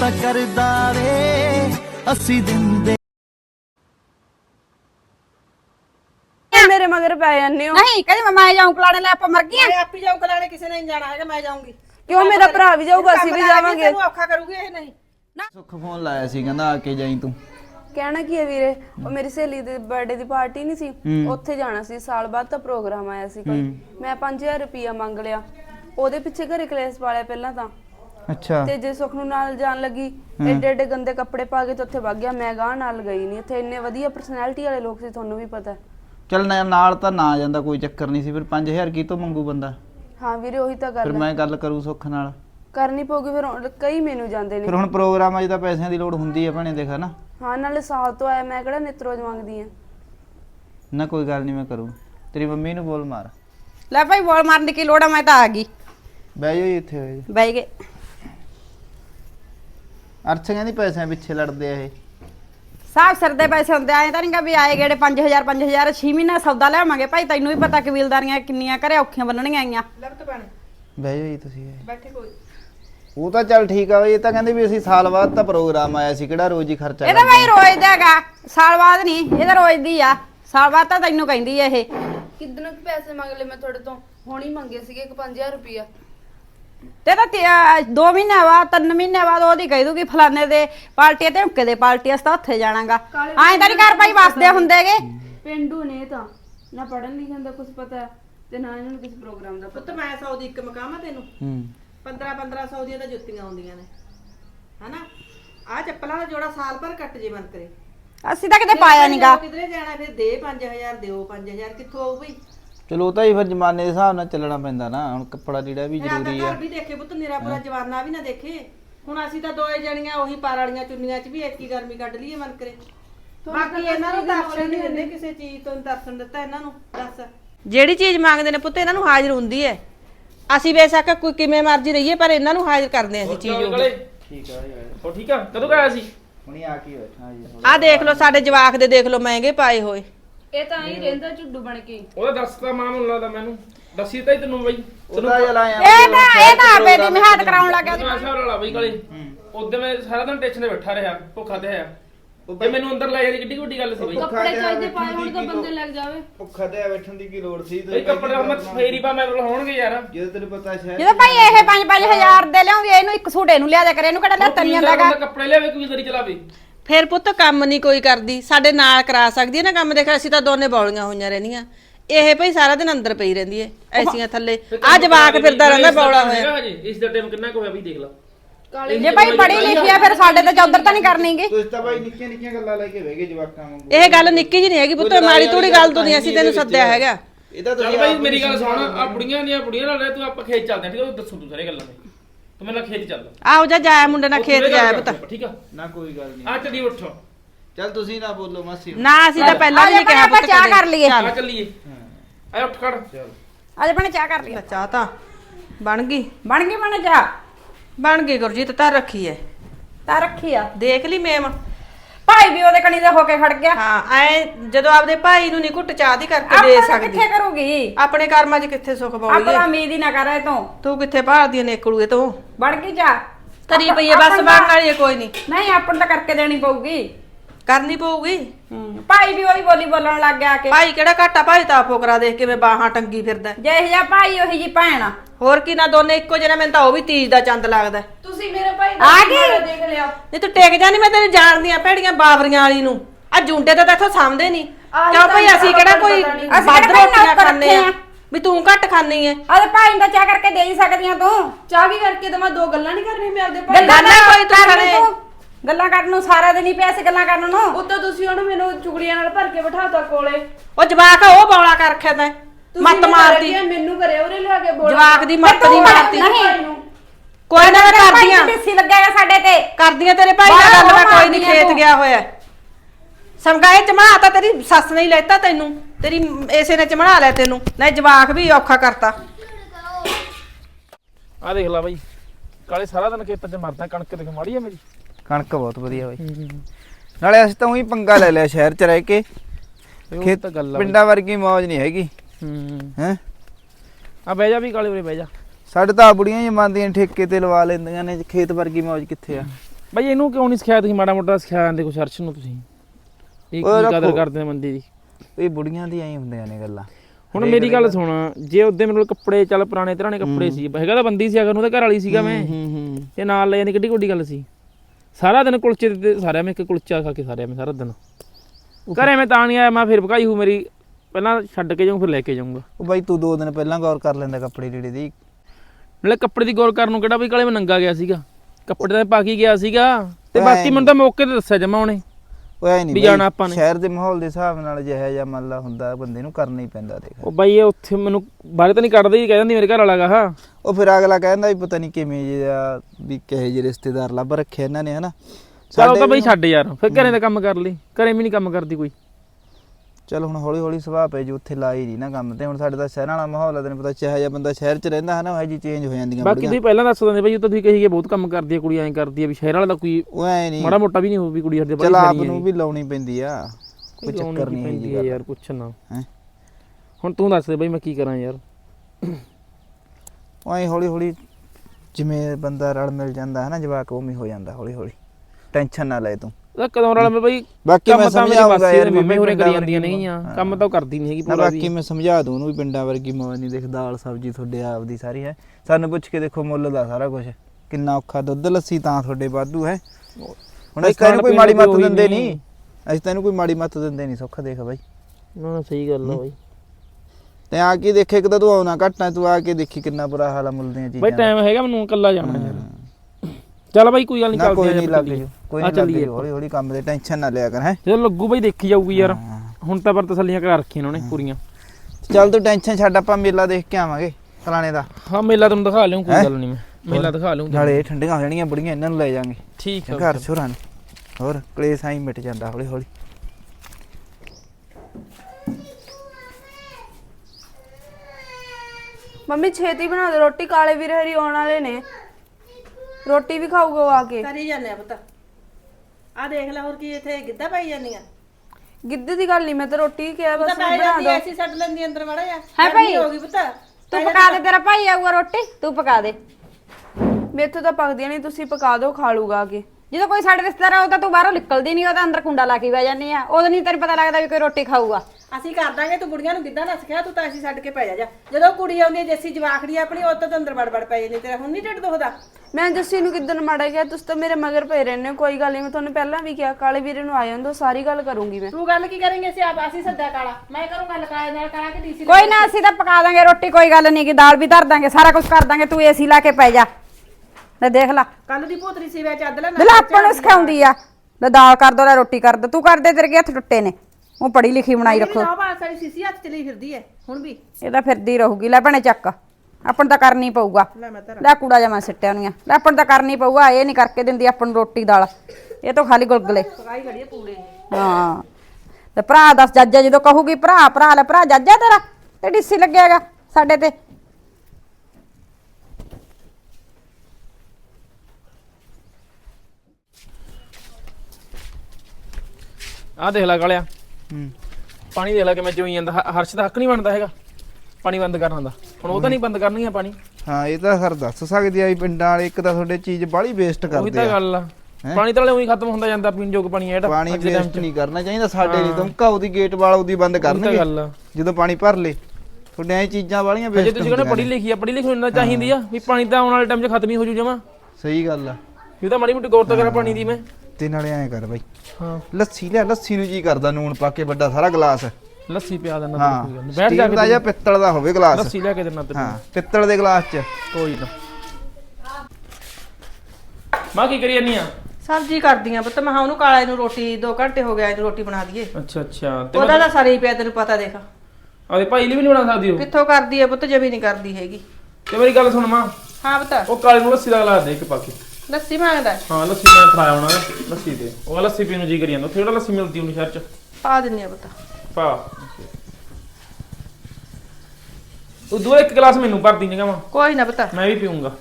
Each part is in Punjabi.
ਤਾਂ ਕਰਦਾ ਵੇ ਅਸੀਂ ਦਿੰਦੇ ਮੇਰੇ ਮਗਰ ਪੈ ਜਾਂਦੇ ਹੋ। ਨਹੀਂ ਕਹਿੰਦੀ ਮੈਂ ਮੈਂ ਜਾਉਂ ਕਲਾਣੇ ਲੈ ਆਪਾਂ ਮਰ ਗਈਆਂ। ਮੈਂ ਆਪੀ ਜਾਊਂ ਕਲਾਣੇ ਕਿਸੇ ਨੇ ਨਹੀਂ ਜਾਣਾ ਹੈਗਾ ਮੈਂ ਜਾਊਂਗੀ। ਕਿਉਂ ਮੇਰਾ ਭਰਾ ਵੀ ਜਾਊਗਾ ਅਸੀਂ ਵੀ ਜਾਵਾਂਗੇ। ਤੈਨੂੰ ਔਖਾ ਕਰੂਗੀ ਇਹ ਨਹੀਂ। ਸੁੱਖ ਫੋਨ ਲਾਇਆ ਸੀ ਕਹਿੰਦਾ ਆ ਕੇ ਜਾਈ ਤੂੰ। ਕਹਿਣਾ ਕੀ ਹੈ ਵੀਰੇ? ਉਹ ਮੇਰੀ ਸਹੇਲੀ ਦੇ ਬਰਥਡੇ ਦੀ ਪਾਰਟੀ ਨਹੀਂ ਸੀ। ਉੱਥੇ ਜਾਣਾ ਸੀ ਸਾਲ ਬਾਅਦ ਤਾਂ ਪ੍ਰੋਗਰਾਮ ਆਇਆ ਸੀ ਕੋਈ। ਮੈਂ 5000 ਰੁਪਿਆ ਮੰਗ ਲਿਆ। ਉਹਦੇ ਪਿੱਛੇ ਘਰੇ ਕਲੇਸ਼ ਪਾਲਿਆ ਪਹਿਲਾਂ ਤਾਂ। ਅੱਛਾ। ਤੇ ਜੇ ਸੁਖ ਨੂੰ ਨਾਲ ਜਾਣ ਲੱਗੀ ਏਡੇ ਏਡੇ ਗੰਦੇ ਕੱਪੜੇ ਪਾ ਕੇ ਤੇ ਉੱਥੇ ਵਗ ਗਿਆ ਮੈਂ ਗਾਂ ਨਾਲ ਗਈ ਨਹੀਂ ਇੱਥੇ ਇੰਨੇ ਵਧੀਆ ਪਰਸਨੈਲਿਟੀ ਵਾਲੇ ਲੋਕ ਸੀ ਤੁਹਾਨੂੰ ਵੀ ਪਤਾ। ਹੈ। ਚੱਲ ਨਾ- ਨਾਲ ਤਾਂ ਨਾ ਜਾਂਦਾ ਕੋਈ ਚੱਕਰ ਨਹੀਂ ਸੀ ਫਿਰ 5000 ਕੀ ਤੋਂ ਮੰਗੂ ਬੰਦਾ? ਹਾਂ ਵੀਰੇ ਉਹੀ ਤਾਂ ਫਿਰ ਗੱਲ ਹੈ। ਮੈਂ ਗੱਲ ਕਰੂ ਸੁੱਖ ਨਾਲ। ਕਰਨੀ ਪਊਗੀ ਫਿਰ ਹੁਣ ਕਈ ਮੈਨੂੰ ਜਾਂਦੇ ਨੇ। ਫਿਰ ਹੁਣ ਪ੍ਰੋਗਰਾਮ ਅਜ ਤਾਂ ਪੈਸਿਆਂ ਦੀ ਲੋੜ ਹੁੰਦੀ ਹੈ ਭੈਣੇ ਦੇਖ ਨਾ। ਹਾਂ ਨਾਲੇ ਸਾਲ ਤੋਂ ਆਇਆ ਮੈਂ ਕਿਹੜਾ ਨਿਤ ਰੋਜ਼ ਮੰਗਦੀ ਆ। ਨਾ ਕੋਈ ਗੱਲ ਨਹੀਂ ਮੈਂ ਕਰੂ। ਤੇਰੀ ਮੰਮੀ ਨੂੰ ਬੋਲ ਮਾਰ। ਲੈ ਭਾਈ ਬੋਲ ਮਾਰਨ ਦੀ ਕੀ ਲੋੜ ਆ ਮੈਂ ਤਾਂ ਆ ਗਈ। ਬਹਿ ਜੀ ਇੱਥੇ ਹੋਏ ਬਈ ਗਏ। ਅਰਥ ਕਹਿੰਦੀ ਪੈਸਿਆਂ ਪਿੱਛੇ ਲੜਦੇ ਆ ਇਹ। ਸਾਫ਼ ਸਿਰ ਦੇ ਪੈਸੇ ਹੁੰਦੇ ਆਏ ਤਾਂ ਨਹੀਂਗਾ ਵੀ ਆਏ ਗੇੜੇ 5000 5000 6 ਮਹੀਨੇ ਸੌਦਾ ਲਿਆਵਾਂਗੇ। ਭਾਈ ਤੈਨੂੰ ਵੀ ਪਤਾ ਕਬੀਲਦਾਰੀਆਂ ਕਿੰਨੀਆਂ ਘਰੇ ਔਖੀਆਂ ਬੰਨਣੀਆਂ ਆਈਆਂ। ਲੱਭਤ ਪਾਣੇ। ਬਹਿ ਜਾਓ ਜੀ ਤੁਸੀਂ। ਇਹ। ਬੈਠੇ ਕੋਈ। ਉਹ ਤਾਂ ਚੱਲ ਠੀਕ ਆ ਬਈ ਇਹ ਤਾਂ ਕਹਿੰਦੇ ਵੀ ਅਸੀਂ ਸਾਲ ਬਾਅਦ ਤਾਂ ਪ੍ਰੋਗਰਾਮ ਆਇਆ ਸੀ ਕਿਹੜਾ ਰੋਜ਼ ਹੀ ਖਰਚਾ ਇਹਦਾ ਕਰਦੇ ਭਾਈ ਰੋਜ਼ ਦਾ ਹੈਗਾ ਸਾਲ ਬਾਅਦ ਨਹੀਂ ਇਹਦਾ ਰੋਜ਼ ਦੀ ਆ। ਸਾਲ ਬਾਅਦ ਤਾਂ ਤੈਨੂੰ ਕਹਿੰਦੀ ਆ ਇਹ। ਕਿਦਨ ਪੈਸੇ ਮੰਗ ਲਏ ਮੈਂ ਤੁਹਾਡੇ ਤੋਂ? ਹੁਣ ਹੀ ਮੰਗੇ ਸੀਗੇ 5000 ਰੁਪਿਆ ਤੇ ਤਾਂ ਤੇ, ਅਹ, ਦੋ ਮਹੀਨੇ ਬਾਅਦ ਤਿੰਨ ਮਹੀਨੇ ਬਾਅਦ ਉਹਦੀ ਕਹਿ ਦੂਗੀ ਫਲਾਣੇ ਦੇ ਪਾਰਟੀ ਤੇ ਢੁੱਕੇ ਦੇ ਪਾਰਟੀ ਅਸਤਾ ਉੱਥੇ ਜਾਣਾਗਾ। ਐਂ ਤਾਂ ਨਹੀਂ ਘਰ ਭਾਈ ਵਸਦੇ ਹੁੰਦੇਗੇ। ਪਿੰਡੂ ਨੇ ਤਾਂ ਨਾ ਪੜਨ ਲਿਖਣ ਦਾ ਕੁਝ ਪਤਾ ਤੇ ਨਾ ਇਹਨਾਂ ਨੂੰ ਕਿਸੇ ਪ੍ਰੋਗਰਾਮ ਦਾ ਪੁੱਤ ਮੈਂ 100 ਦੀ ਇੱਕ ਮਕਾਮ ਆ ਤੈਨੂੰ। ਹੂੰ। 15 1500 ਦੀਆਂ ਤਾਂ ਜੁੱਤੀਆਂ ਆਉਂਦੀਆਂ ਨੇ। ਹਨਾ? ਆ ਚੱਪਲਾਂ ਦਾ ਜੋੜਾ ਸਾਲ ਭਰ ਕੱਟ ਜੇ ਮਨ ਕਰੇ। ਅਸੀਂ ਤਾਂ ਕਿਤੇ ਪਾਇਆ ਨਹੀਂਗਾ ਕਿਧਰੇ ਜਾਣਾ ਫਿਰ ਦੇ 5000 ਦਿਓ 5000 ਕਿੱਥੋਂ ਆਊ ਬਈ? ਚਲੋ ਉਹ ਤਾਂ ਹੀ ਫਿਰ ਜ਼ਮਾਨੇ ਦੇ ਹਿਸਾਬ ਨਾਲ ਚੱਲਣਾ ਪੈਂਦਾ ਨਾ ਹੁਣ ਕੱਪੜਾ ਲੀੜਾ ਵੀ ਜ਼ਰੂਰੀ ਆ। ਘਰ ਵੀ ਦੇਖੇ ਪੁੱਤ ਨਿਰਾ ਪੂਰਾ ਜਵਾਨਾ ਵੀ ਨਾ ਦੇਖੇ। ਹੁਣ ਅਸੀਂ ਤਾਂ ਦੋਏ ਜਣੀਆਂ ਉਹੀ ਪਾਰ ਵਾਲੀਆਂ ਚੁੰਨੀਆਂ 'ਚ ਵੀ ਇੱਕੀ ਗਰਮੀ ਕੱਢ ਲਈਏ ਮਨ ਕਰੇ ਬਾਕੀ ਇਹਨਾਂ ਨੂੰ ਦਰਸ਼ਨ ਨਹੀਂ ਦਿੰਦੇ ਕਿਸੇ ਚੀਜ਼ ਤੋਂ ਨੀ ਦਰਸ਼ਨ ਦਿੱਤਾ ਇਹਨਾਂ ਨੂੰ ਦੱਸ। ਜਿਹੜੀ ਚੀਜ਼ ਮੰਗਦੇ ਨੇ ਪੁੱਤ ਇਹਨਾਂ ਨੂੰ ਹਾਜ਼ਰ ਹੁੰਦੀ ਹੈ। ਅਸੀਂ ਬੇਸ਼ੱਕ ਕੋਈ ਕਿਵੇਂ ਮਰਜ਼ੀ ਰਹੀਏ ਪਰ ਇਹਨਾਂ ਨੂੰ ਹਾਜ਼ਰ ਕਰਦੇ ਹਾਂ ਅਸੀਂ ਚੀਜ਼ ਉਹ ਠੀਕ ਆ ਹੋ ਠੀਕ ਆ? ਕਦੋਂ ਆਇਆ ਸੀ? ਹੁਣੀ ਆ ਕੇ ਬੈਠਾ ਜੀ। ਆਹ ਦੇਖ ਲਓ ਸਾਡੇ ਜਵਾਕ ਦੇ ਦੇਖ ਲਓ ਮਹਿੰਗੇ ਪਾਏ ਹੋਏ। ਇਹ ਤਾਂ ਹੀ ਰਹਿੰਦਾ ਝੁੱਡੂ ਬਣ ਕੇ। ਉਹਦਾ ਦੱਸਤਾ ਮਾਂ ਮੈਨੂੰ ਲੱਗਦਾ ਮੈਨੂੰ। ਦੱਸੀ ਤਾਂ ਹੀ ਤੈਨੂੰ ਬਈ ਉਹਦਾ ਜਲ ਇਹ ਤਾਂ ਇਹ ਤਾਂ ਆਪੇ ਦੀ ਮਿਹਨਤ ਕਰਾਉਣ ਲੱਗਾ ਤੈਨੂੰ ਆਸ਼ਾ ਵਾਲਾ ਬਈ ਗਲੇ। ਉਦੋਂ ਮੈਂ ਸਾਰਾ ਦਿਨ ਟੈਨਸ਼ਨ ਤੇ ਬੈਠਾ ਰਿਹਾ ਭੁੱਖਾ ਤੇ ਆ ਤੇ ਮੈਨੂੰ ਅੰਦਰ ਲੈ ਜਾਣੀ ਕਿੱਡੀ ਵੱਡੀ ਗੱਲ ਸੀ ਬਈ। ਕੱਪੜੇ ਚਾਹੀਦੇ ਪਾਏ ਹੁਣ ਤਾਂ ਬੰਦੇ ਲੱਗ ਜਾਵੇ। ਭੁੱਖਾ ਤੇ ਬੈਠਣ ਦੀ ਕੀ ਲੋੜ ਸੀ? ਬਈ ਕੱਪੜੇ ਮੈਂ ਫੇਰੀ ਪਾ ਮੈਂ ਕੋਲ ਹੋਣਗੇ ਯਾਰ। ਜਦੋਂ ਤੈਨੂੰ ਪਤਾ ਸ਼ਾਇਦ ਜਦੋਂ ਭਾਈ ਇਹ 5-5000 ਦੇ ਲਿਆਉਂਦੀ ਇਹਨੂੰ ਇੱਕ ਸੂਟ ਇਹਨੂੰ ਲਿਆ ਜਾ ਕਰੇ ਇਹਨੂੰ ਕਿਹੜਾ ਲਿਆ ਨਹੀਂ ਬੰਦਾ ਕੱਪੜੇ ਲਿਆਵੇ ਕੋਈ ਦਰੀ ਚਲਾਵੇ ਫਿਰ ਪੁੱਤ ਕੰਮ ਨਹੀਂ ਕੋਈ ਕਰਦੀ ਸਾਡੇ ਨਾਲ ਕਰਾ ਸਕਦੀ ਹੈ ਨਾ ਕੰਮ ਦੇਖ ਅਸੀਂ ਤਾਂ ਦੋਨੇ ਬੌਲੀਆਂ ਹੋਈਆਂ ਰਹਿੰਦੀਆਂ। ਇਹ ਭਈ ਸਾਰਾ ਦਿਨ ਅੰਦਰ ਪਈ ਰਹਿੰਦੀ ਹੈ ਐਸੀਆਂ ਥੱਲੇ। ਆ ਜਵਾਕ ਫਿਰਦਾ ਰਹਿੰਦਾ ਬੌਲਾ ਹੋਇਆ। ਇਸ ਦਾ ਟਾਈਮ ਕਿੰਨਾ ਕੁ ਹੋਇਆ ਦੇਖ ਲਾ। ਜੇ ਭਾਈ ਪੜ੍ਹੀ ਲਿਖੀ ਆ ਫਿਰ ਸਾਡੇ ਤੇ ਚੌਧਰ ਤਾਂ ਨਹੀਂ ਕਰਨੀਗੀ ਤੁਸੀਂ ਤਾਂ ਬਾਈ ਨਿੱਕੀਆਂ ਨਿੱਕੀਆਂ ਗੱਲਾਂ ਲੈ ਕੇ ਬਹਿ ਗਏ ਜਵਾਕਾਂ ਵਾਂਗੂ। ਇਹ ਗੱਲ ਨਿੱਕੀ ਜੀ ਨਹੀਂ ਹੈਗੀ ਪੁੱਤ ਮਾੜੀ ਤੂੜੀ ਗੱਲ ਤੋਂ ਨਹੀਂ ਅਸੀਂ ਤੈਨੂੰ ਸੱਦਿਆ ਹੈਗਾ। ਇਹ ਤਾਂ ਚੱਲ ਤੁਸੀਂ ਬਈ ਆਪ ਮੇਰੀ ਗੱਲ ਸੁਣ ਆ ਬੁੜੀਆਂ ਦੀਆਂ ਬੁੜੀਆਂ ਨਾਲ ਰਹਿ ਤੂੰ ਆਪਾਂ ਖੇਤ ਚੱਲਦੇ ਆ ਠੀਕ ਆ ਤੂੰ ਦੱਸੂ ਤੂੰ ਸਾਰੇ ਗੱਲਾਂ ਨੇ ਤੂੰ ਮੇਰੇ ਨਾਲ ਖੇਤ ਚੱਲ। ਆਓ ਜਾ ਜਾਇਆ ਮੁੰਡੇ ਨਾਲ ਖੇਤ ਜਾਇਆ ਪੁੱਤ। ਠੀਕ ਆ? ਨਾ ਕੋਈ ਗੱਲ ਨਹੀਂ। ਆ ਚੱਲੀ ਉੱਠ। ਚੱਲ ਤੁਸੀਂ ਨਾ ਬੋਲੋ ਮਾਸੀ ਨਾ। ਅਸੀਂ ਤਾਂ ਪਹਿਲਾਂ ਵੀ ਨਹੀਂ ਕਿਹਾ ਆਪਾਂ ਪੁੱਤ ਚਾਹ। ਕਰ ਲਈਏ। ਆ ਚੱਲੀਏ। ਆ ਉੱਠ ਖੜ। ਅੱਜ ਬਣੇ ਚਾਹ ਕਰ ਲਈਏ। ਚਾਹ ਤਾਂ। ਬਣ ਗਈ? ਬਣ ਗਈ ਬਣੇ ਚਾਹ? ਬਣ ਗਈ ਗੁਰਜੀਤ ਤਾਂ ਰੱਖੀ ਹੈ ਤਾਂ ਰੱਖੀ ਆ। ਦੇਖ ਲਈ ਮੇਮ। ਭਾਈ ਵੀ ਉਹਦੇ ਕਣੀ ਦੇ ਹੋ ਕੇ ਖੜ ਗਿਆ। ਹਾਂ ਐ ਜਦੋਂ ਆਪਦੇ ਭਾਈ ਨੂੰ ਨਹੀਂ ਘੁੱਟ ਚਾਹ ਦੀ ਕਰਕੇ ਦੇ ਆਪਾਂ ਸਕਦੀ। ਕਿੱਥੇ ਕਰੂਗੀ? ਆਪਣੇ ਕਰਮਾਂ 'ਚ ਕਿੱਥੇ ਸੁੱਖ ਆਪਾਂ ਪਾਉਣਗੇ ਉਮੀਦ ਹੀ ਨਾ ਕਰ ਰਹੇ ਤੋਂ। ਤੂੰ ਕਿੱਥੇ ਭਾਲਦੀ ਨੇ ਕੁੜੂਏ ਤੋਂ? ਬਣ ਗਈ ਚਾਹ ਤਰੀ ਪਈ ਬਸ ਆਪਾਂ- ਬਣਨ ਵਾਲੀ ਕੋਈ ਨਹੀਂ ਨਹੀਂ ਆਪਾਂ ਨੂੰ ਤਾਂ ਕਰਕੇ ਦੇਣੀ ਪਊਗੀ। ਕਰਨੀ ਪਊਗੀ? ਭਾਈ ਵੀ ਉਹੀ ਬੋਲੀ ਬੋਲਣ ਲੱਗ ਗਿਆ ਕਿ। ਭਾਈ ਕਿਹੜਾ ਘਾਟਾ? ਭਾਈ ਤਾਂ ਫੋਕਰਾ ਦੇਖ ਕਿਵੇਂ ਬਾਹਾਂ ਟੰਗੀ ਫਿਰਦਾ। ਜੇ ਜਿਹਾ ਭਾਈ ਉਹੀ ਜੀ ਭੈਣ। ਆ। ਹੋਰ ਕੀ ਨਾ ਦੋਨੇ ਇੱਕੋ ਜਿਹੇ ਨੇ, ਮੈਨੂੰ ਤਾਂ ਉਹ ਵੀ ਤੀਜ ਦਾ ਚੰਦ ਲੱਗਦਾ ਹੈ। ਤੁਸੀਂ ਮੇਰੇ ਭਾਈ ਆ ਗਈ ਦੇਖ ਲਿਆ ਨਹੀਂ ਤੂੰ ਟਿਕ ਜਾ ਨਹੀਂ ਮੈਂ ਤੈਨੂੰ ਜਾਣਦੀ ਆ ਭੈੜੀਆਂ ਬਾਬਰੀਆਂ ਵਾਲੀ ਨੂੰ ਆ ਜੁੰਡੇ ਤਾਂ ਇੱਥੋਂ ਸਾਹਮਣੇ ਨਹੀਂ ਆਹੀ ਕਿਉਂ ਤਾਂ ਭਾਈ ਅਸੀਂ ਕਿਹੜਾ ਨੂੰ ਕੋਈ ਪਤਾ ਨਹੀਂ। ਅਸੀਂ ਵੱਧ ਕਿਹੜਾ ਰੋਟੀਆਂ ਨੌਕਰ ਖਾਂਦੇ ਆ ਰੱਖੇ ਆ। ਵੀ ਤੂੰ ਘੱਟ ਖਾਂਦੀ ਐ ਅਰੇ ਭਾਈ ਨੂੰ ਤਾਂ ਚਾਹ ਕਰਕੇ ਦੇ ਹੀ ਸਕਦੀਆਂ ਤੂੰ ਚਾਹ ਵੀ ਕਰਕੇ ਤਾਂ ਮੈਂ ਦੋ ਗੱਲਾਂ ਨਹੀਂ ਕਰਨੀ ਮੈਂ ਆਪਦੇ ਭਾਈ ਗੱਲਾਂ ਨਾ ਕੋਈ ਤੂੰ ਕਰਨ ਕਰੇ। ਤੂੰ। ਗੱਲਾਂ ਕਰਨ ਨੂੰ ਸਾਰਾ ਦਿਨ ਹੀ ਪਿਆ ਸੀ ਗੱਲਾਂ ਕਰਨ ਨੂੰ ਉੱਤੋਂ ਤੁਸੀਂ ਉਹਨੂੰ ਮੈਨੂੰ ਚੁਗਲੀਆਂ ਨਾਲ ਭਰ ਕੇ ਬਿਠਾਤਾ ਕੋਲੇ ਉਹ ਜਵਾਕ ਆ, ਉਹ ਬੌਲਾ ਕਰ ਰੱਖਿਆ ਤੈਂ ਮੱਤ ਮਾਰਦੀ। ਮੈਨੂੰ ਕਰਿਆ ਉਹਨੇ ਲਿਆ ਕੇ ਬੋਲ। ਜਵਾਕ ਦੀ ਮੱਤ ਦੀ ਮਾਰਦੀ। ਨਹੀਂ ਕੋਈ ਨਾ ਮੈਂ ਕਰਦੀਆਂ ਦੇਸੀ ਲੱਗਿਆਗਾ ਸਾਡੇ ਤੇ। ਕਰਦੀਆਂ ਤੇਰੇ ਭਾਈ ਨਾਲ ਗੱਲ ਮੈਂ ਕੋਈ ਨਹੀਂ ਖੇਤ। ਗਿਆ ਹੋਇਆ। ਸਮਗਾਏ ਚਮੜਾ ਤਾਂ ਤੇਰੀ ਸੱਸ ਨੇ ਹੀ ਲੈਤਾ ਤੈਨੂੰ। ਤੇਰੀ ਇਸੇ ਨੇ ਚਮੜਾ ਲਿਆ ਤੈਨੂੰ। ਲੈ ਜਵਾਕ ਵੀ ਔਖਾ ਕਰਤਾ। ਆ ਦੇਖ ਲੈ ਬਈ। ਕਾਲੇ ਸਾਰਾ ਦਿਨ ਖੇਤਾਂ 'ਚ ਮਰਦਾ ਕਣਕ ਦੇਖ ਮਾੜੀ ਆ ਮੇਰੀ। ਕਣਕ ਬਹੁਤ ਵਧੀਆ ਬਾਈ। ਨਾਲੇ ਅਸੀਂ ਤਾਂ ਉਹੀ ਪੰਗਾ ਲੈ ਲਿਆ ਸ਼ਹਿਰ ਚ ਰਹਿ ਕੇ। ਖੇਤ ਤਾਂ ਗੱਲ ਆ ਪਿੰਡਾਂ ਵਰਗੀ ਮੌਜ ਨਹੀਂ ਹੈਗੀ। ਹੂੰ। ਹੈ? ਆ ਬਹਿ ਜਾ ਵੀ ਕਾਲੇ ਉਰੇ ਬਹਿ ਜਾ। ਸਾਡੇ ਤਾਂ ਬੁੜੀਆਂ ਹੀ ਮੰਨਦੀਆਂ ਠੇਕੇ ਤੇ ਲਵਾ ਲੈਂਦੀਆਂ ਨੇ ਖੇਤ ਵਰਗੀ ਮੌਜ ਕਿੱਥੇ ਆ? ਬਾਈ ਇਹਨੂੰ ਕਿਉਂ ਨਹੀਂ ਸਿਖਾਇਆ ਤੁਸੀਂ? ਮਾੜਾ ਮੋਟਾ ਸਿਖਾਇਆ ਜਾਂਦੇ ਕੁਛ ਅਰਸ਼ ਨੂੰ ਤੁਸੀਂ। ਇਹ ਕੀ ਕਦਰ। ਕਰਦੇ ਨੇ ਬੰਦੇ ਦੀ? ਇਹ ਬੁੜੀਆਂ ਦੀ ਐਂ ਹੁੰਦੀਆਂ ਨੇ ਗੱਲਾਂ। ਹੁਣ ਮੇਰੀ ਗੱਲ ਸੁਣ ਜੇ ਉਹਦੇ ਮੇਰੇ ਕੋਲ ਕੱਪੜੇ ਚੱਲ ਪੁਰਾਣੇ ਤਰ੍ਹਾਂ ਕੱਪੜੇ ਸੀ ਹੈਗਾ ਤਾਂ ਬੰਦੀ ਸੀ ਅਗਰ ਉਹਦੇ ਘਰ ਵਾਲੀ ਸੀਗਾ ਮੈਂ। ਤੇ ਨਾਲ ਲੈ ਜਾਂਦੀ ਕਿੱਡੀ ਵੱਡੀ ਗੱਲ ਸੀ। ਸਾਰਾ ਦਿਨ ਕੁਲਚੇ ਤੇ ਸਾਰਿਆਂ ਮੈਂ ਇੱਕ ਕੁਲਚਾ ਖਾ ਕੇ ਸਾਰਿਆਂ ਮੈਂ ਸਾਰਾ ਦਿਨ। ਘਰੇ ਮੈਂ ਤਾਂ ਨਹੀਂ ਆਇਆ ਮੈਂ ਫਿਰ ਭਕਾਈ ਹੂ ਮੇਰੀ। ਪਹਿਲਾਂ ਛੱਡ ਕੇ ਜਾਊਂ ਫਿਰ ਲੈ ਕੇ ਜਾਊਂਗਾ। ਉਹ ਬਾਈ ਤੂੰ ਦੋ ਦਿਨ ਪਹਿਲਾਂ ਗੌਰ ਕਰ ਲੈਂਦਾ ਕੱਪੜੇ ਲੀੜੇ ਦੀ। ਨਾਲੇ ਕੱਪੜੇ ਦੀ ਗੌਰ ਕਰਨ ਨੂੰ ਕਿਹੜਾ ਵੀ ਕਾਲੇ ਮੈਂ ਨੰਗਾ ਗਿਆ ਸੀਗਾ। ਕੱਪੜੇ ਤਾਂ ਪਾ ਕੇ ਗਿਆ ਸੀਗਾ ਤੇ ਬਾਕੀ ਮੈਨੂੰ ਤਾਂ ਮੌਕੇ ਤੇ ਦੱਸਿਆ ਜਮਾ ਉਹਨੇ। ਉਹ ਐ ਨਹੀਂ ਜਾਣਾ ਆਪਾਂ ਨੇ। ਸ਼ਹਿਰ ਦੇ ਮਾਹੌਲ ਦੇ ਹਿਸਾਬ ਨਾਲ ਜਿਹੋ ਜਿਹਾ ਮੰਨ ਲਾ ਹੁੰਦਾ ਬੰਦੇ ਨੂੰ ਕਰਨਾ ਹੀ ਪੈਂਦਾ ਦੇਖ। ਉਹ ਬਾਈ ਇਹ ਉੱਥੇ ਮੈਨੂੰ ਬਾਰੇ ਤਾਂ ਨਹੀਂ ਕੱਢਦੇ ਹੀ ਕਹਿ ਦਿੰਦੀ ਮੇਰੇ ਘਰ ਵਾਲਾ ਗਾ। ਉਹ ਫਿਰ ਅਗਲਾ ਕਹਿੰਦਾ ਵੀ ਪਤਾ ਨਹੀਂ ਕਿਵੇਂ ਜਿਹਾ ਵੀ ਕਿਹੇ ਜਿਹੇ ਰਿਸ਼ਤੇਦਾਰ ਲੱਭ ਰੱਖੇ ਇਹਨਾਂ ਨੇ ਹਨਾ? ਚਲ ਤਾਂ ਬਈ ਛੱਡ ਯਾਰ ਫਿਰ ਘਰੇ ਦਾ ਕੰਮ ਕਰ ਲਈ ਘਰੇ ਵੀ ਨਹੀਂ ਕੰਮ ਕਰਦੀ ਕੋਈ। ਚਲ ਹੁਣ ਹੌਲੀ ਹੌਲੀ ਸੁਭਾਅ ਪੈ ਜੂ ਉੱਥੇ ਲਾਈ ਨਹੀਂ ਨਾ ਕੰਮ ਤੇ। ਹੁਣ ਸਾਡੇ ਤਾਂ ਸ਼ਹਿਰਾਂ ਵਾਲਾ ਮਾਹੌਲ ਆ ਤੈਨੂੰ ਪਤਾ ਚਾਹੇ ਜਿਹਾ ਬੰਦਾ ਸ਼ਹਿਰ 'ਚ ਰਹਿੰਦਾ ਹਨਾ ਉਹ ਜੀ ਚੇਂਜ ਹੋ ਜਾਂਦੀਆਂ ਬਾਕੀ ਤੁਸੀਂ ਪਹਿਲਾਂ ਦੱਸ ਦਿੰਦੇ ਬਈ ਉਹ ਤਾਂ ਤੁਸੀਂ ਕਹੀਏ ਬਹੁਤ ਕੰਮ ਕਰਦੀ ਹੈ ਕੁੜੀ ਐਂ ਕਰਦੀ ਹੈ ਵੀ ਸ਼ਹਿਰ ਵਾਲਾ ਦਾ ਕੋਈ ਉਹ ਐ ਨਹੀਂ ਮਾੜਾ ਮੋਟਾ ਵੀ ਨਹੀਂ ਹੋਊ ਵੀ ਕੁੜੀ ਸਾਡੇ ਚਲ ਆਪ ਨੂੰ ਵੀ ਲਾਉਣੀ ਪੈਂਦੀ ਆ। ਕੋਈ ਚੱਕਰ ਨਹੀਂ ਪੈਂਦੀ ਜੀ ਹੈ ਯਾਰ ਪੁੱਛ ਨਾ। ਹੈਂ? ਹੁਣ ਤੂੰ ਦੱਸ ਦੇ ਬਈ ਮੈਂ ਕੀ ਕਰਾਂ ਯਾਰ। ਉਹ ਐ ਹੌਲੀ ਹੌਲੀ ਜਿਵੇਂ ਬੰਦਾ ਰਲ ਮਿਲ ਜਾਂਦਾ ਹੈ ਨਾ ਜਵਾਕ ਉਵੇਂ ਹੋ ਜਾਂਦਾ ਹੌਲੀ ਹੌਲੀ। ਟੈਨਸ਼ਨ ਨਾ ਲੈ ਤੂੰ। ਉਹਦਾ ਕਦੋਂ ਵਾਲਾ ਮੈਂ ਬਈ ਬਾਕੀ ਮੈਂ ਸਮਝਾਉਂਗਾ ਯਾਰ ਮੰਮੀ ਹੋਰੇ ਕਰੀ ਜਾਂਦੀਆਂ ਵਰਗੀ ਨਹੀਂਆਂ ਹਾਂ। ਕੰਮ ਤਾਂ ਕਰਦੀ ਨਹੀਂ ਹੈਗੀ ਪੂਰਾ ਬਾਕੀ ਮੈਂ ਸਮਝਾ ਦੂੰ ਉਹਨੂੰ ਵੀ ਪਿੰਡਾਂ ਵਰਗੀ ਮੌਜ ਨਹੀਂ ਦੇਖ ਦਾਲ ਸਬਜ਼ੀ ਤੁਹਾਡੇ ਆਪ ਦੀ ਸਾਰੀ ਹੈ। ਸਾਨੂੰ ਪੁੱਛ ਕੇ ਦੇਖੋ ਮੁੱਲ ਦਾ ਸਾਰਾ ਕੁਝ ਕਿੰਨਾ ਔਖਾ ਦੁੱਧ ਲੱਸੀ ਤਾਂ ਤੁਹਾਡੇ ਵਾਧੂ ਹੈ। ਹੁਣ ਅਸੀਂ ਤੈਨੂੰ ਕੋਈ ਮਾੜੀ ਮੱਤ ਦਿੰਦੇ ਨਹੀਂ। ਅਸੀਂ ਤੈਨੂੰ ਕੋਈ ਮਾੜੀ ਮੱਤ ਦਿੰਦੇ ਨਹੀਂ ਸੁੱਖ ਦੇਖ ਬਾਈ। ਨਾ ਸਹੀ ਗੱਲ ਆ ਬਈ। ਤੇ ਆ ਕੀ ਦੇਖੇ ਕਿ ਤੂੰ ਆਉਣਾ ਘਟਣਾ ਤੂੰ ਆ ਕੇ ਦੇਖੀ ਕਿੰਨਾ ਬੁਰਾ ਹਾਲ ਆ ਮੁੱਲ ਦੀਆਂ ਬਈ ਚੀਜ਼ਾਂ ਟਾਈਮ ਹੈਗਾ ਮੈਨੂੰ ਇਕੱਲਾ ਜਾਣਾ। ਯਾਰ ਚੱਲ ਬਈ ਕੋਈ ਗੱਲ ਨਹੀਂ ਨਾ ਚੱਲਦੀ ਕੋਈ ਨਹੀਂ ਲੱਗ। ਜੂ ਕੋਈ ਨਹੀਂ ਲੱਗ ਜੂ ਹੌਲੀ ਹੌਲੀ ਕੰਮ ਦੇ ਟੈਨਸ਼ਨ ਨਾ ਲਿਆ ਕਰ ਹੈ। ਜਦੋਂ ਲੱਗੂ ਬਈ ਦੇਖੀ ਜਾਊਗੀ ਯਾਰ। ਹੁਣ ਤਾਂ ਪਰ ਤਸੱਲੀਆਂ ਕਰਾ ਰੱਖੀਆਂ ਉਹਨਾਂ ਨੇ ਪੂਰੀਆਂ। ਚੱਲ ਤੂੰ ਟੈਨਸ਼ਨ ਛੱਡ ਆਪਾਂ ਮੇਲਾ ਦੇਖ ਕੇ ਆਵਾਂਗੇ ਫਲਾਣੇ ਦਾ। ਹਾਂ ਮੇਲਾ ਤੈਨੂੰ ਦਿਖਾ ਲਿਆਉਂ ਕੋਈ? ਗੱਲ ਨਹੀਂ ਮੈਂ। ਮੇਲਾ ਦਿਖਾ ਲਿਆਉਂ ਨਾਲੇ ਠੰਡੀਆਂ ਹੋ ਜਾਣਗੀਆਂ ਬੁੜੀਆਂ ਇਹਨਾਂ ਨੂੰ ਲੈ ਜਾਾਂਗੇ। ਠੀਕ ਹੈ ਘਰ ਛੋਰਾਂ ਨੂੰ। ਹੋਰ ਕਲੇਸ਼ ਆਈ ਮਿਟ ਜਾਂਦਾ ਹੌਲੀ ਹੌਲੀ। ਮੰਮੀ ਛੇਤੀ ਬਣਾ ਦੇ ਰੋਟੀ ਕਾਲੇ ਵੀਰ ਹਰੀ ਆਉਣ ਵਾਲੇ ਨੇ। ਰੋਟੀ ਵੀ ਖਾਊਗਾ ਉਹ ਆ ਕੇ। ਕਰੀ ਜਾਂਦੇ ਆ ਪੁੱਤ। ਆ ਦੇਖ ਲੈ ਹੋਰ ਕੀ ਇੱਥੇ ਗਿੱਧਾ ਪਾਈ ਜਾਂਦੀਆਂ। ਗਿੱਧੇ ਦੀ ਗੱਲ ਨਹੀਂ ਮੈਂ ਤਾਂ ਰੋਟੀ ਕਿਹਾ ਤਾਂ ਬਸ ਪੈ ਬਣਾ ਜਾਂਦੀ ਦੋ। ਐਸੀ ਛੱਡ ਲੈਂਦੀ ਅੰਦਰ ਮਾੜਾ ਜਿਹਾ। ਹੈ ਭਾਈ? ਹੋ ਗਈ ਪੁੱਤ। ਤੂੰ ਪਕਾ ਦੇ ਤੇਰਾ ਭਾਈ ਆਊਗਾ ਰੋਟੀ ਤੂੰ ਪਕਾ ਦੇ। ਮੇਥੋਂ ਤਾਂ ਪੱਕਦੀਆਂ ਨਹੀਂ ਤੁਸੀਂ ਪਕਾ ਦਿਓ ਖਾ ਲੂਗਾ ਆ ਕੇ। ਜਦੋਂ ਕੋਈ ਸਾਡੇ ਰਿਸ਼ਤੇਦਾਰ ਆਉ ਤਾਂ ਤੂੰ ਬਾਹਰੋਂ ਨਿਕਲਦੀ ਨਹੀਂ ਉਹਦਾ ਅੰਦਰ ਕੁੰਡਾ ਲਾ ਕੇ ਬਹਿ ਜਾਂਦੀ ਆ। ਉਦੋਂ ਨਹੀਂ ਤੈਨੂੰ ਪਤਾ ਲੱਗਦਾ ਵੀ ਕੋਈ ਰੋਟੀ ਖਾਊਗਾ। ਅਸੀਂ ਕਰ ਦਾਂਗੇ ਤੂੰ ਬੁੜੀਆਂ ਨੂੰ ਗਿੱਧਾ ਨਾ ਸਿਖਿਆ ਤੂੰ ਤਾਂ ਅਸੀਂ ਛੱਡ ਕੇ ਪੈ ਜਾ ਜਾ। ਜਦੋਂ ਕੁੜੀ ਆਉਂਦੀ ਹੈ ਜੱਸੀ ਜਵਾਖੜੀ ਆਪਣੀ ਉਹ ਤਾਂ ਅੰਦਰ ਵੜ ਵੜ ਪੈ ਜਾਂਦੀ ਤੇਰਾ ਹੁਣ ਨਹੀਂ ਢਿੱਡ ਦੁਖਦਾ? ਮੈਂ ਜੱਸੀ ਨੂੰ ਕਿੱਦਣ ਮਾੜਾ ਗਿਆ ਤੁਸੀਂ ਤਾਂ ਮੇਰੇ ਮਗਰ ਪਏ ਰਹਿੰਦੇ ਹੋ ਕੋਈ ਗੱਲ ਨਹੀਂ ਮੈਂ ਤੁਹਾਨੂੰ ਪਹਿਲਾਂ ਵੀ ਕਿਹਾ ਕਾਲੇ ਵੀਰੇ ਨੂੰ ਆ ਜਾਂਦੋ ਸਾਰੀ ਗੱਲ ਕਰੂੰਗੀ ਮੈਂ। ਤੂੰ ਗੱਲ ਕੀ ਕਰੇਂਗੇ ਅਸੀਂ ਆਪ ਅਸੀਂ ਸੱਦਾ ਕਾਲਾ। ਮੈਂ ਕਰੂੰ ਗੱਲ ਕਾਲੇ ਨਾਲ ਕਰਾ ਕੇ ਡੀਸੀ ਕੋਈ ਨਾ ਅਸੀਂ ਤਾਂ ਪਕਾ ਦਾਂਗੇ ਰੋਟੀ ਕੋਈ ਗੱਲ ਨਹੀਂ ਕਿ ਦਾਲ ਵੀ ਧਰ ਦਾਂਗੇ ਸਾਰਾ ਕੁਝ ਕਰ ਦਾਂਗੇ ਤੂੰ ਏਸੀ ਲਾ ਕੇ ਪੈ ਜਾ। ਲੈ ਦੇਖ ਲਾ। ਕੱਲ ਦੀ ਭੂਤਰੀ ਸੀ ਵਿੱਚ ਅੱਧ ਲੈ ਦਿਲ ਆਪਾਂ ਨੂੰ ਸਿਖਾਉਂਦੀ ਆ। ਲੈ ਦਾਲ ਕਰ ਦੋ ਲੈ ਰੋਟੀ ਕਰ ਦੋ ਤੂੰ ਕਰਦੇ ਤੇਰੇ ਕੀ ਹੱਥ ਟੁੱਟੇ ਨੇ। ਉਹ ਪੜੀ ਲਿਖੀ ਬਣਾਈ ਰੱਖੋ। ਨਾ ਬਾਤ ਸਾਡੀ ਸੀਸੀ ਹੱਥ ਚਲੀ ਫਿਰਦੀ ਹੈ ਹੁਣ ਵੀ। ਇਹ ਤਾਂ ਫਿਰਦੀ ਰਹੂਗੀ ਲੈ ਭਣੇ ਚੱਕ। ਆਪਾਂ ਨੂੰ ਤਾਂ ਕਰਨੀ ਪਊਗਾ। ਲੈ ਮੈਂ ਧਰਾਂ ਲੈ ਕੂੜਾ ਜਮਾ ਸਿੱਟਿਆ ਉਹਨੀਆਂ ਲੈ ਆਪਾਂ ਨੂੰ ਤਾਂ ਕਰਨੀ ਪਊਗਾ ਇਹ ਨਹੀਂ ਕਰਕੇ ਦਿੰਦੀ ਆਪਾਂ ਨੂੰ ਰੋਟੀ ਦਾਲ। ਇਹ ਤਾਂ ਖਾਲੀ ਗੁਲਗੁਲੇ। ਪਕਾਈ ਖੜੀ ਹੈ ਪੂੜੇ। ਹਾਂ। ਤੇ ਭਰਾ ਦੱਸ ਜੱਜਾ ਜਦੋਂ ਕਹੂਗੀ ਭਰਾ ਭਰਾ ਲੈ ਭਰਾ ਜੱਜਾ ਤੇਰਾ ਤੇ ਡੀਸੀ ਲੱਗਿਆਗਾ ਸਾਡੇ ਤੇ। ਆਹ ਦੇਖ ਲੈ ਕਾਲਿਆ। ਹੂੰ ਪਾਣੀ ਦੇਖ ਲੈ ਕਿਵੇਂ ਚੋਈ ਜਾਂਦਾ ਹ- ਹਰਸ਼ ਦਾ ਹੱਕ ਨਹੀਂ ਬਣਦਾ ਹੈਗਾ ਪਾਣੀ ਬੰਦ ਕਰਨ ਦਾ। ਹੁਣ ਉਹ ਤਾਂ ਨਹੀਂ ਬੰਦ ਕਰਨੀ ਆ ਪਾਣੀ। ਹਾਂ ਇਹ ਤਾਂ ਸਰ ਦੱਸ ਸਕਦੀ ਆ ਵੀ ਪਿੰਡਾਂ ਵਾਲੇ ਇੱਕ ਤਾਂ ਤੁਹਾਡੇ ਚੀਜ਼ ਬਾਹਲੀ ਵੇਸਟ ਉਹੀ ਕਰਦੇ ਤਾਂ ਆ। ਗੱਲ ਆ। ਪਾਣੀ ਤਾਂ ਉਹੀ ਖਤਮ ਹੁੰਦਾ ਜਾਂਦਾ ਪੀਣ ਯੋਗ ਪਾਣੀ ਆ ਜਿਹੜਾ ਪਾਣੀ ਅੱਜ ਦੇ ਵੇਸਟ 'ਚ। ਨਹੀਂ ਕਰਨਾ ਚਾਹੀਦਾ ਸਾਡੇ ਨਹੀਂ ਤੁਮਕਾ ਉਹਦੀ ਗੇਟ ਵਾਲਾ ਉਹਦੀ ਬੰਦ ਉਹੀ ਤਾਂ ਕਰਨਗੇ। ਗੱਲ ਆ। ਜਦੋਂ ਪਾਣੀ ਭਰ ਲੇ ਤੁਹਾਡੇ ਐ ਚੀਜ਼ਾਂ ਵਾਲੀਆਂ ਜੇ ਵੇਸਟ ਤੁਸੀਂ ਕਹਿੰਦੇ ਪੜ੍ਹੀ ਲਿਖੀ ਆ ਪੜ੍ਹੀ ਲਿਖੀ ਹੋਣਾ ਚਾਹੀਦੀ ਆ ਵੀ ਪਾਣੀ ਤਾਂ ਆਉਣ ਵਾਲੇ ਟਾਈਮ 'ਚ ਖਤਮ ਹੀ ਹੋ ਜੂ ਜਮਾ। ਸਹੀ ਗੱਲ ਆ। ਇਹ ਤਾਂ ਮਾੜੀ ਮੋਟੀ ਗੌਰ ਤਾਂ ਕਰਾਂ ਪਾਣੀ ਦੀ ਮੈਂ। ਤੇ ਨਾਲੇ ਐਂ ਕਰ ਬਾਈ। ਹਾਂ। ਲੱਸੀ ਲਿਆ ਲੱਸੀ ਨੂੰ ਜੀ ਕਰਦਾ ਨੂਣ ਪਾ ਕੇ ਵੱਡਾ ਸਾਰਾ ਗਲਾਸ। ਲੱਸੀ ਪਿਆ ਦੇਣਾ ਹਾਂ ਕੋਈ ਗੱਲ ਨੀ। ਬੈਠ ਜਾ ਦਾ ਜਾਂ ਪਿੱਤਲ ਦਾ ਹੋਵੇ ਗਲਾਸ। ਲੱਸੀ ਲੈ ਕੇ ਦੇਣਾ ਤੇ ਹਾਂ ਪਿੱਤਲ ਦੇ ਗਲਾਸ 'ਚ। ਕੋਈ ਨਾ। ਮਾਂ ਕੀ ਕਰੀ ਜਾਨੀ ਆ? ਸਬਜ਼ੀ ਕਰਦੀਆਂ ਪੁੱਤ। ਮੈਂ ਕਿਹਾ ਉਹਨੂੰ ਕਾਲੇ ਨੂੰ ਰੋਟੀ 2 ਘੰਟੇ ਹੋ ਗਏ ਇਹਨੂੰ ਰੋਟੀ ਬਣਾ ਦਈਏ। ਅੱਛਾ ਅੱਛਾ। ਤੇ ਉਹਦਾ ਤਾਂ ਸਾਰੇ ਹੀ ਪਿਆ ਤੈਨੂੰ ਪਤਾ ਦੇਖ। ਆਦੇ ਭਾਈ ਲਈ ਵੀ ਨਹੀਂ ਬਣਾ ਸਕਦੀ ਉਹ? ਕਿੱਥੋਂ ਕਰਦੀ ਹੈ ਪੁੱਤ? ਜਮੀ ਨਹੀਂ ਕਰਦੀ ਹੈਗੀ। ਤੇ ਮੇਰੀ ਗੱਲ ਸੁਣ ਮਾਂ। ਹਾਂ ਪੁੱਤ। ਉਹ ਕਾਲੇ ਨੂੰ ਲੱਸੀ ਦਾ ਗਲਾਸ ਦੇ ਇੱਕ ਪਾ ਕੇ ਲੱਸੀ ਮੰਗਦਾ ਹੈ? ਹਾਂ ਲੱਸੀ ਮੈਂ ਫਰਾਇਆ ਹੋਣਾ ਲੱਸੀ ਦੇ ਉਹ ਲੱਸੀ ਪੀਣ ਨੂੰ ਜੀ ਕਰੀ ਜਾਂਦਾ। ਉੱਥੇ ਜਿਹੜਾ ਲੱਸੀ ਮਿਲਦੀ ਉਹਨੂੰ ਸ਼ਹਿਰ ਚ? ਪਾ ਦਿੰਨੀ ਆ ਪੁੱਤ। ਪਾ। ਉਹ ਦੋ ਇੱਕ ਗਲਾਸ ਮੈਨੂੰ ਭਰ ਦੀ ਨਿਗਾਹ। ਕੋਈ ਨਾ ਪੁੱਤ। ਮੈਂ ਵੀ ਪੀਊਂਗਾ।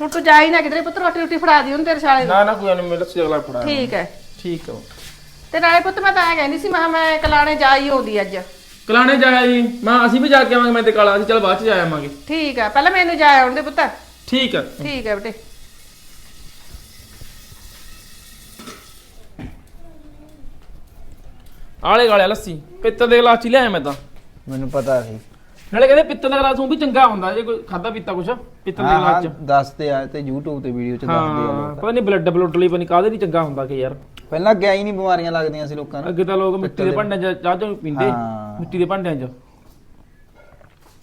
ਹੁਣ ਤੂੰ ਜਾਈ ਨਾ ਕਿਧਰੇ ਪੁੱਤ ਰੋਟੀ ਰੋਟੀ ਫੜਾ ਦੀ ਉਹਨੂੰ ਤੇਰੇ ਸਾਲੇ ਨੂੰ। ਨਾ ਨਾ ਕੋਈ ਨਹੀਂ ਮੈਂ ਲੱਸੀ ਦਾ ਗਲਾਸ ਫੜਾ ਠੀਕ ਹੈ। ਠੀਕ ਹੈ ਤੇ ਨਾਲੇ ਪੁੱਤ ਮੈਂ ਤਾਂ ਐ ਕਹਿੰਦੀ ਸੀ ਮੈਂ ਕਿਹਾ ਮੈਂ ਕਲਾਣੇ ਜਾ ਹੀ ਆਉਂਦੀ ਅੱਜ। ਕਲਾਣੇ ਜਾਇਆ ਜੀ। ਮਾਂ ਅਸੀਂ ਵੀ ਜਾ ਕੇ ਆਵਾਂਗੇ ਮੈਂ ਤੇ ਕਾਲਾ। ਅਸੀਂ ਚੱਲ ਬਾਅਦ ਚ ਜਾ ਆਵਾਂਗੇ। ਠੀਕ ਹੈ ਪਹਿਲਾਂ ਮੈਨੂੰ ਜਾ ਆਉਣ ਦੇ ਪੁੱਤ। ਠੀਕ ਹੈ ਠੀਕ ਹੈ ਬੇਟੇ। ਆਲੇ ਗਾਲੇ ਲੱਸੀ ਪਿੱਤਲ ਦੇ ਗਲਾਸ ਚ ਹੀ ਲਿਆਇਆ ਮੈਂ ਤਾਂ। ਮੈਨੂੰ ਪਤਾ ਸੀ। ਨਾਲੇ ਕਹਿੰਦੇ ਪਿੱਤਲ ਦਾ ਗਲਾਸ ਉਹ ਵੀ ਚੰਗਾ ਹੁੰਦਾ ਜੇ ਕੋਈ ਖਾਦਾ ਪੀਤਾ ਕੁਛ ਪਿੱਤਲ ਦੇ ਹਾਂ ਗਲਾਸ ਹਾਂ ਚ। ਦੱਸਦੇ ਆ ਤੇ YouTube ਤੇ ਵੀਡੀਓ ਚ ਦੱਸਦੇ ਆ ਹਾਂ ਲੋਕ। ਪਤਾ ਨਹੀਂ ਬਲੱਡ ਬਲੱਡ ਲਈ ਪਨੀ ਕਾਹਦੇ ਨਹੀਂ ਚੰਗਾ ਹੁੰਦਾ ਕਿ ਯਾਰ। ਪਹਿਲਾਂ ਗਿਆ ਹੀ ਨਹੀਂ ਬਿਮਾਰੀਆਂ ਲੱਗਦੀਆਂ ਸੀ ਲੋਕਾਂ ਨੂੰ। ਅੱਗੇ ਤਾਂ ਲੋਕ ਮਿੱਟੀ ਦੇ ਭਾਂਡਿਆਂ 'ਚ ਚਾਹ ਚਾਹ ਪੀਂਦੇ ਹਾਂ। ਮਿੱਟੀ ਦੇ ਭਾਂਡਿਆਂ 'ਚ।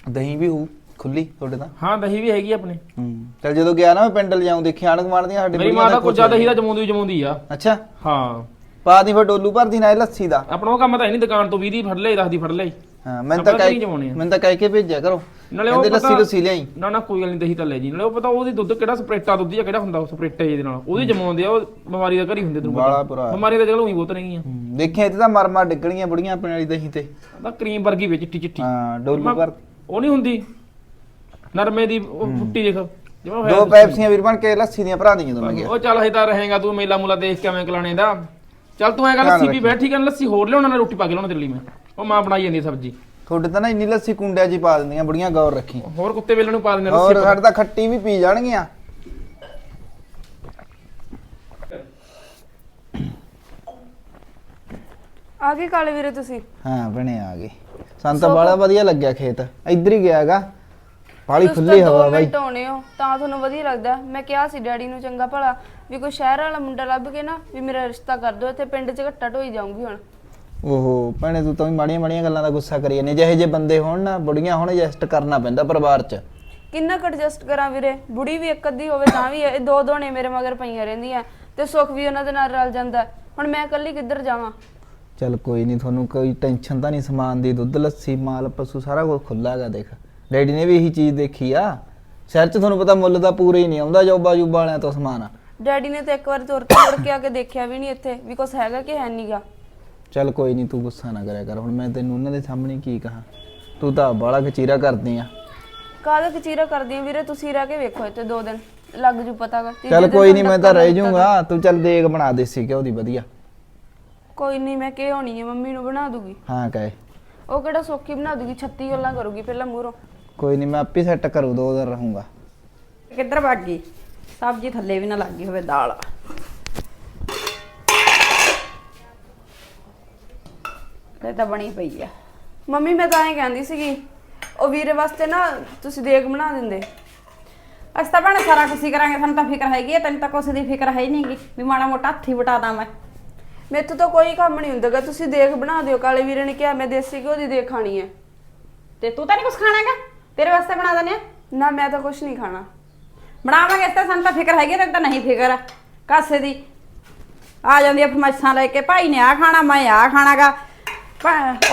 ਦਹੀਂ ਵੀ ਹੋਊ ਖੁੱਲੀ ਤੁਹਾਡੇ ਤਾਂ। ਹਾਂ ਦਹੀਂ ਵੀ ਹੈਗੀ ਆਪਣੇ। ਹੂੰ ਚਲ ਜਦੋਂ ਗਿਆ ਨਾ ਮੈਂ ਪਿੰਡ ਲਿਜਾਉਂ ਦੇਖਿਆ ਆਣ ਦੀਆਂ ਸਾਡੇ ਮੇਰੀ ਮਾਂ ਦਾ ਦਾ ਕੁਝ ਜ਼ਿਆਦਾ ਹੀ ਤਾਂ ਜਮਾਉਂਦੀ ਜਮਾਉਂਦੀ ਆ। ਅੱਛਾ। ਹਾਂ। ਪਾ ਦੀ ਫਿਰ ਡੋਲੂ ਭਰਦੀ ਨਾ ਇਹ ਲੱਸੀ ਦਾ। ਆਪਣਾ ਉਹ ਕੰਮ ਤਾਂ ਹੈ ਨਹੀਂ ਦੁਕਾਨ ਤੋਂ 20 ਦੀ ਫੜ ਲਈ 10 ਦੀ ਫੜ ਲਈ ਹਾਂ ਮੈਂ ਤਾਂ ਕਹਿ ਨਹੀਂ ਜਮਾਉਣੇ ਆ। ਮੈਂ ਤਾਂ ਕਹਿ ਕੇ ਭੇਜਿਆ ਕਰੋ। ਨਾਲੇ ਉਹ ਕਹਿੰਦੇ ਲੱਸੀ ਲੱਸੀ ਲਿਆਈ। ਨਾ ਨਾ ਕੋਈ ਗੱਲ ਨਹੀਂ ਦਹੀਂ ਤਾਂ ਲੈ ਜੀ। ਨਾਲੇ ਉਹ ਪਤਾ ਉਹਦੀ ਦੁੱਧ ਕਿਹੜਾ ਸਪਰੇਟਾ ਦੁੱਧ ਜਾਂ ਕਿਹੜਾ ਹੁੰਦਾ ਉਹ ਸਪਰੇਟੇ ਜਿਹਦੇ ਨਾਲ। ਉਹਦੀ ਜਮਾਉਂਦੇ ਆ ਉਹ ਬਿਮਾਰੀ ਦਾ ਘਰ ਹੀ ਹੁੰਦੇ ਤੈਨੂੰ ਬਾਲਾ ਪਤਾ ਬੁਰਾ। ਬਿਮਾਰੀ ਤਾਂ ਚਲੋ ਹੀ ਬਹੁਤ ਨਹੀਂਆਂ ਹੂੰ, ਦੇਖਿਆ ਇੱਥੇ ਤਾਂ ਮਰ ਮਰ ਡਿੱਗਣੀਆਂ ਬੁੜੀਆਂ ਆਪਣੇ ਵਾਲੀ ਦਹੀਂ ਤੇ। ਤਾਂ ਕਰੀਮ ਵਰਗੀ ਵਿੱਚ ਚਿੱਟੀ ਚਿੱਟੀ। ਹਾਂ ਡੋਲੂ ਭਰ ਉਹ ਨਹੀਂ ਹੁੰਦੀ। ਨਰਮੇ ਦੀ ਉਹ ਫੁੱਟੀ ਦੇਖ। ਜਿਵੇਂ ਦੋ ਪੈਪਸੀਆਂ ਵੀਰ ਬਣ ਕੇ ਲੱਸੀ ਦੀਆਂ ਭਰਾ ਦੀਆਂ ਗਿਆ ਉਹ ਚੱਲ ਹਜੇ ਤਾਂ ਰਹੇਗਾ ਤੂੰ ਮੇਲਾ ਮੂਲਾ ਦੇਖ ਕੇ ਐਵੇਂ ਕਲਾਣੇ ਦਾ। ਚੱਲ ਤੂੰ ਐ ਗੱਲ ਲੱਸੀ ਵੀ ਰੱਖੀ। ਬੈਠ ਠੀਕ ਹੈ ਲੱਸੀ ਹੋਰ ਲਿਆਉਣਾ ਨਾ ਰੋਟੀ ਪਾ ਕੇ ਲਿਆਉਣਾ ਤੇਰੇ ਲਈ ਮੈਂ। ਉਹ ਮਾਂ ਬਣਾਈ ਜਾਂਦੀ ਆ ਸਬਜ਼ੀ। ਤੁਹਾਡੇ ਤਾਂ ਨਾ ਇੰਨੀ ਲੱਸੀ ਕੁੰਡਿਆਂ 'ਚ ਹੀ ਪਾ ਦਿੰਦੀਆਂ ਬੁੜੀਆਂ ਗੌਰ ਰੱਖੀ। ਹੋਰ ਕੁੱਤੇ ਵੇਲਣ ਨੂੰ ਪਾ ਦਿੰਦੇ ਹੋਰ ਲੱਸੀ ਸਾਡੇ ਤਾਂ ਖੱਟੀ ਵੀ ਪੀ ਜਾਣਗੀਆਂ। ਆ ਗਏ ਕਾਲੇ ਵੀਰੇ ਤੁਸੀਂ। ਹਾਂ ਬਣੇ ਆ ਗਏ। ਸਾਨੂੰ ਤਾਂ ਬੜਾ ਵਧੀਆ ਲੱਗਿਆ ਖੇਤ। ਇੱਧਰ ਹੀ ਗਿਆਗਾ ਬਾਲੀ ਖੁੱਲੀ ਦੋ ਹਵਾ ਬਾਈ। ਆਉਣੇ ਹੋ ਤਾਂ ਤੁਹਾਨੂੰ ਵਧੀਆ ਲੱਗਦਾ। ਮੈਂ ਕਿਹਾ ਸੀ ਡੈਡੀ ਨੂੰ ਚੰਗਾ ਭਲਾ ਵੀ ਕੋਈ ਸ਼ਹਿਰ ਵਾਲਾ ਮੁੰਡਾ ਲੱਭ ਕੇ ਨਾ ਵੀ ਮੇਰਾ ਰਿਸ਼ਤਾ ਕਰ ਦਿਓ ਇੱਥੇ ਪਿੰਡ 'ਚ ਘੱਟਾ ਢੋਈ ਜਾਊਂਗੀ ਹੁਣ। ਓਹੋ ਭੈਣੇ ਤੂੰ ਤਾਂ ਵੀ ਮਾੜੀਆਂ ਮਾੜੀਆਂ ਗੱਲਾਂ ਦਾ ਗੁੱਸਾ ਕਰੀ ਜਾਂਦੀ ਜਿਹੇ ਜੇ ਬੰਦੇ ਹੋਣ ਨਾ ਬੁੜੀਆਂ ਹੋਣ ਐਡਜਸਟ ਕਰਨਾ ਪੈਂਦਾ ਪਰਿਵਾਰ 'ਚ। ਕਿੰਨਾ ਕੁ ਐਡਜਸਟ ਕਰਾਂ ਵੀਰੇ? ਬੁੜੀ ਵੀ ਇੱਕ ਅੱਧੀ ਹੋਵੇ ਤਾਂ ਵੀ ਇਹ ਦੋ ਦੋਣੇ ਮੇਰੇ ਮਗਰ ਪਈਆਂ ਰਹਿੰਦੀਆਂ ਤੇ ਸੁੱਖ ਵੀ ਉਹਨਾਂ ਦੇ ਨਾਲ ਰਲ ਜਾਂਦਾ। ਹੁਣ ਮੈਂ ਇਕੱਲੀ ਕਿੱਧਰ ਜਾਵਾਂ? ਚੱਲ ਕੋਈ ਨਹੀਂ ਤੁਹਾਨੂੰ ਕੋਈ ਟੈਨਸ਼ਨ ਤਾਂ ਨਹੀਂ ਸਮਾਨ ਦੀ ਦੁੱਧ ਲੱਸੀ ਮਾਲ ਪਸ਼ੂ ਸਾਰਾ ਕੁਝ ਖੁੱਲਾ ਹੈਗਾ ਦੇਖ। ਡੈਡੀ ਨੇ ਵੀ ਇਹੀ ਚੀਜ਼ ਦੇਖੀ ਆ। ਸ਼ਹਿਰ 'ਚ ਤੁਹਾਨੂੰ ਪਤਾ ਮੁੱਲ ਦਾ ਪੂਰਾ ਹੀ ਨਹੀਂ ਆਉਂਦਾ ਜੋਬਾ ਜੂਬਾ ਵਾਲਿਆਂ ਤੋਂ ਸਮਾਨ। ਡੈਡੀ ਨੇ ਤਾਂ ਇੱਕ ਵਾਰ ਤੁਰ ਤੁਰ ਕੇ ਆ ਕੇ ਦੇਖਿਆ ਵੀ ਨਹੀਂ ਇੱਥੇ ਵੀ ਕੁਛ ਹੈਗਾ ਕਿ ਹੈ ਨਹੀਂਗਾ ਚੱਲ ਕੋਈ ਨਹੀਂ ਤੂੰ ਗੁੱਸਾ ਨਾ ਕਰਿਆ ਕਰ। ਹੁਣ ਮੈਂ ਤੈਨੂੰ ਉਹਨਾਂ ਦੇ ਸਾਹਮਣੇ ਕੀ ਕਹਾਂ? ਤੂੰ ਤਾਂ ਬਾਲਾ ਕਚੀਰਾ ਕਰਦੀ ਆ। ਕਾਹਦਾ ਕਚੀਰਾ ਕਰਦੀਆਂ ਵੀਰੇ? ਤੁਸੀਂ ਰਹਿ ਕੇ ਵੇਖੋ ਇੱਥੇ ਦੋ ਦਿਨ ਲੱਗ ਜੂ ਪਤਾਗਾ। ਚੱਲ ਕੋਈ ਨਹੀਂ ਮੈਂ ਤਾਂ ਰਹਿ ਜਾਊਂਗਾ। ਤੂੰ। ਚੱਲ ਦੇਗ ਬਣਾ ਦੇ ਸੀ ਘਿਓ ਦੀ ਵਧੀਆ। ਕੋਈ ਨਹੀਂ ਮੈਂ ਕਿ ਹੋਣੀ ਹੈ ਮੰਮੀ ਨੂੰ ਬਣਾ ਦੂਗੀ। ਹਾਂ ਕਹੇ। ਉਹ ਕਿਹੜਾ ਸੌਖੀ ਬਣਾ ਦੂਗੀ 36 ਗੱਲਾਂ ਕਰੂਗੀ ਪਹਿਲਾਂ ਮੂਹਰੋਂ। ਕੋਈ ਨਹੀਂ ਮੈਂ ਆਪੇ ਸੈੱਟ ਕਰੂ ਦੋ ਦਿਨ ਰਹੂੰਗਾ। ਕਿੱਧਰ ਭੱਗ ਗਈ? ਸਬਜ਼ੀ ਥੱਲੇ ਵੀ ਨਾ ਲੱਗੀ ਹੋਵੇ ਦਾਲ। ਤੇ ਤਾਂ ਬਣੀ ਪਈ ਆ। ਮੰਮੀ ਮੈਂ ਤਾਂ ਐਂ ਕਹਿੰਦੀ ਸੀਗੀ ਉਹ ਵੀਰੇ ਵਾਸਤੇ ਨਾ ਤੁਸੀਂ ਦੇਗ ਬਣਾ ਦਿੰਦੇ। ਅਸੀਂ ਤਾਂ ਭੈਣੇ ਸਾਰਾ ਕੁਛ ਹੀ ਕਰਾਂਗੇ ਸਾਨੂੰ ਤਾਂ ਫਿਕਰ ਹੈਗੀ ਹੈ ਤੈਨੂੰ ਤਾਂ ਕੁਛ ਦੀ ਫਿਕਰ ਹੈ ਹੀ ਨਹੀਂਗੀ ਵੀ ਮਾੜਾ ਮੋਟਾ ਹੱਥੀ ਵਟਾ ਦਾਂ ਮੈਂ। ਮੇਰੇ ਤੋਂ ਤਾਂ ਕੋਈ ਕੰਮ ਨਹੀਂ ਹੁੰਦਾਗਾ ਤੁਸੀਂ ਦੇਗ ਬਣਾ ਦਿਓ। ਕਾਲੇ ਵੀਰੇ ਨੇ ਕਿਹਾ ਮੈਂ ਦੇਸੀ ਘਿਓ ਦੀ ਦੇਗ ਖਾਣੀ ਹੈ। ਤੇ ਤੂੰ ਤਾਂ ਨਹੀਂ ਕੁਛ ਖਾਣਾਗਾ? ਤੇਰੇ ਵਾਸਤੇ ਬਣਾ ਦਨੇ ਆ? ਨਾ ਮੈਂ ਤਾਂ ਕੁਝ ਨਹੀਂ ਖਾਣਾ। ਬਣਾਵਾਂਗੇ ਇਸ ਤਾਂ ਸਾਨੂੰ ਤਾਂ ਫਿਕਰ ਹੈਗੀ ਤਾਂ ਨਹੀਂ ਫਿਕਰ। ਕਾਸੇ ਦੀ। ਆ ਜਾਂਦੀ ਆ ਫਰਮਾਇਸ਼ਾਂ ਲੈ ਕੇ ਭਾਈ ਨੇ ਆ ਖਾਣਾ ਮੈਂ ਆ ਖਾਣਾਗਾ।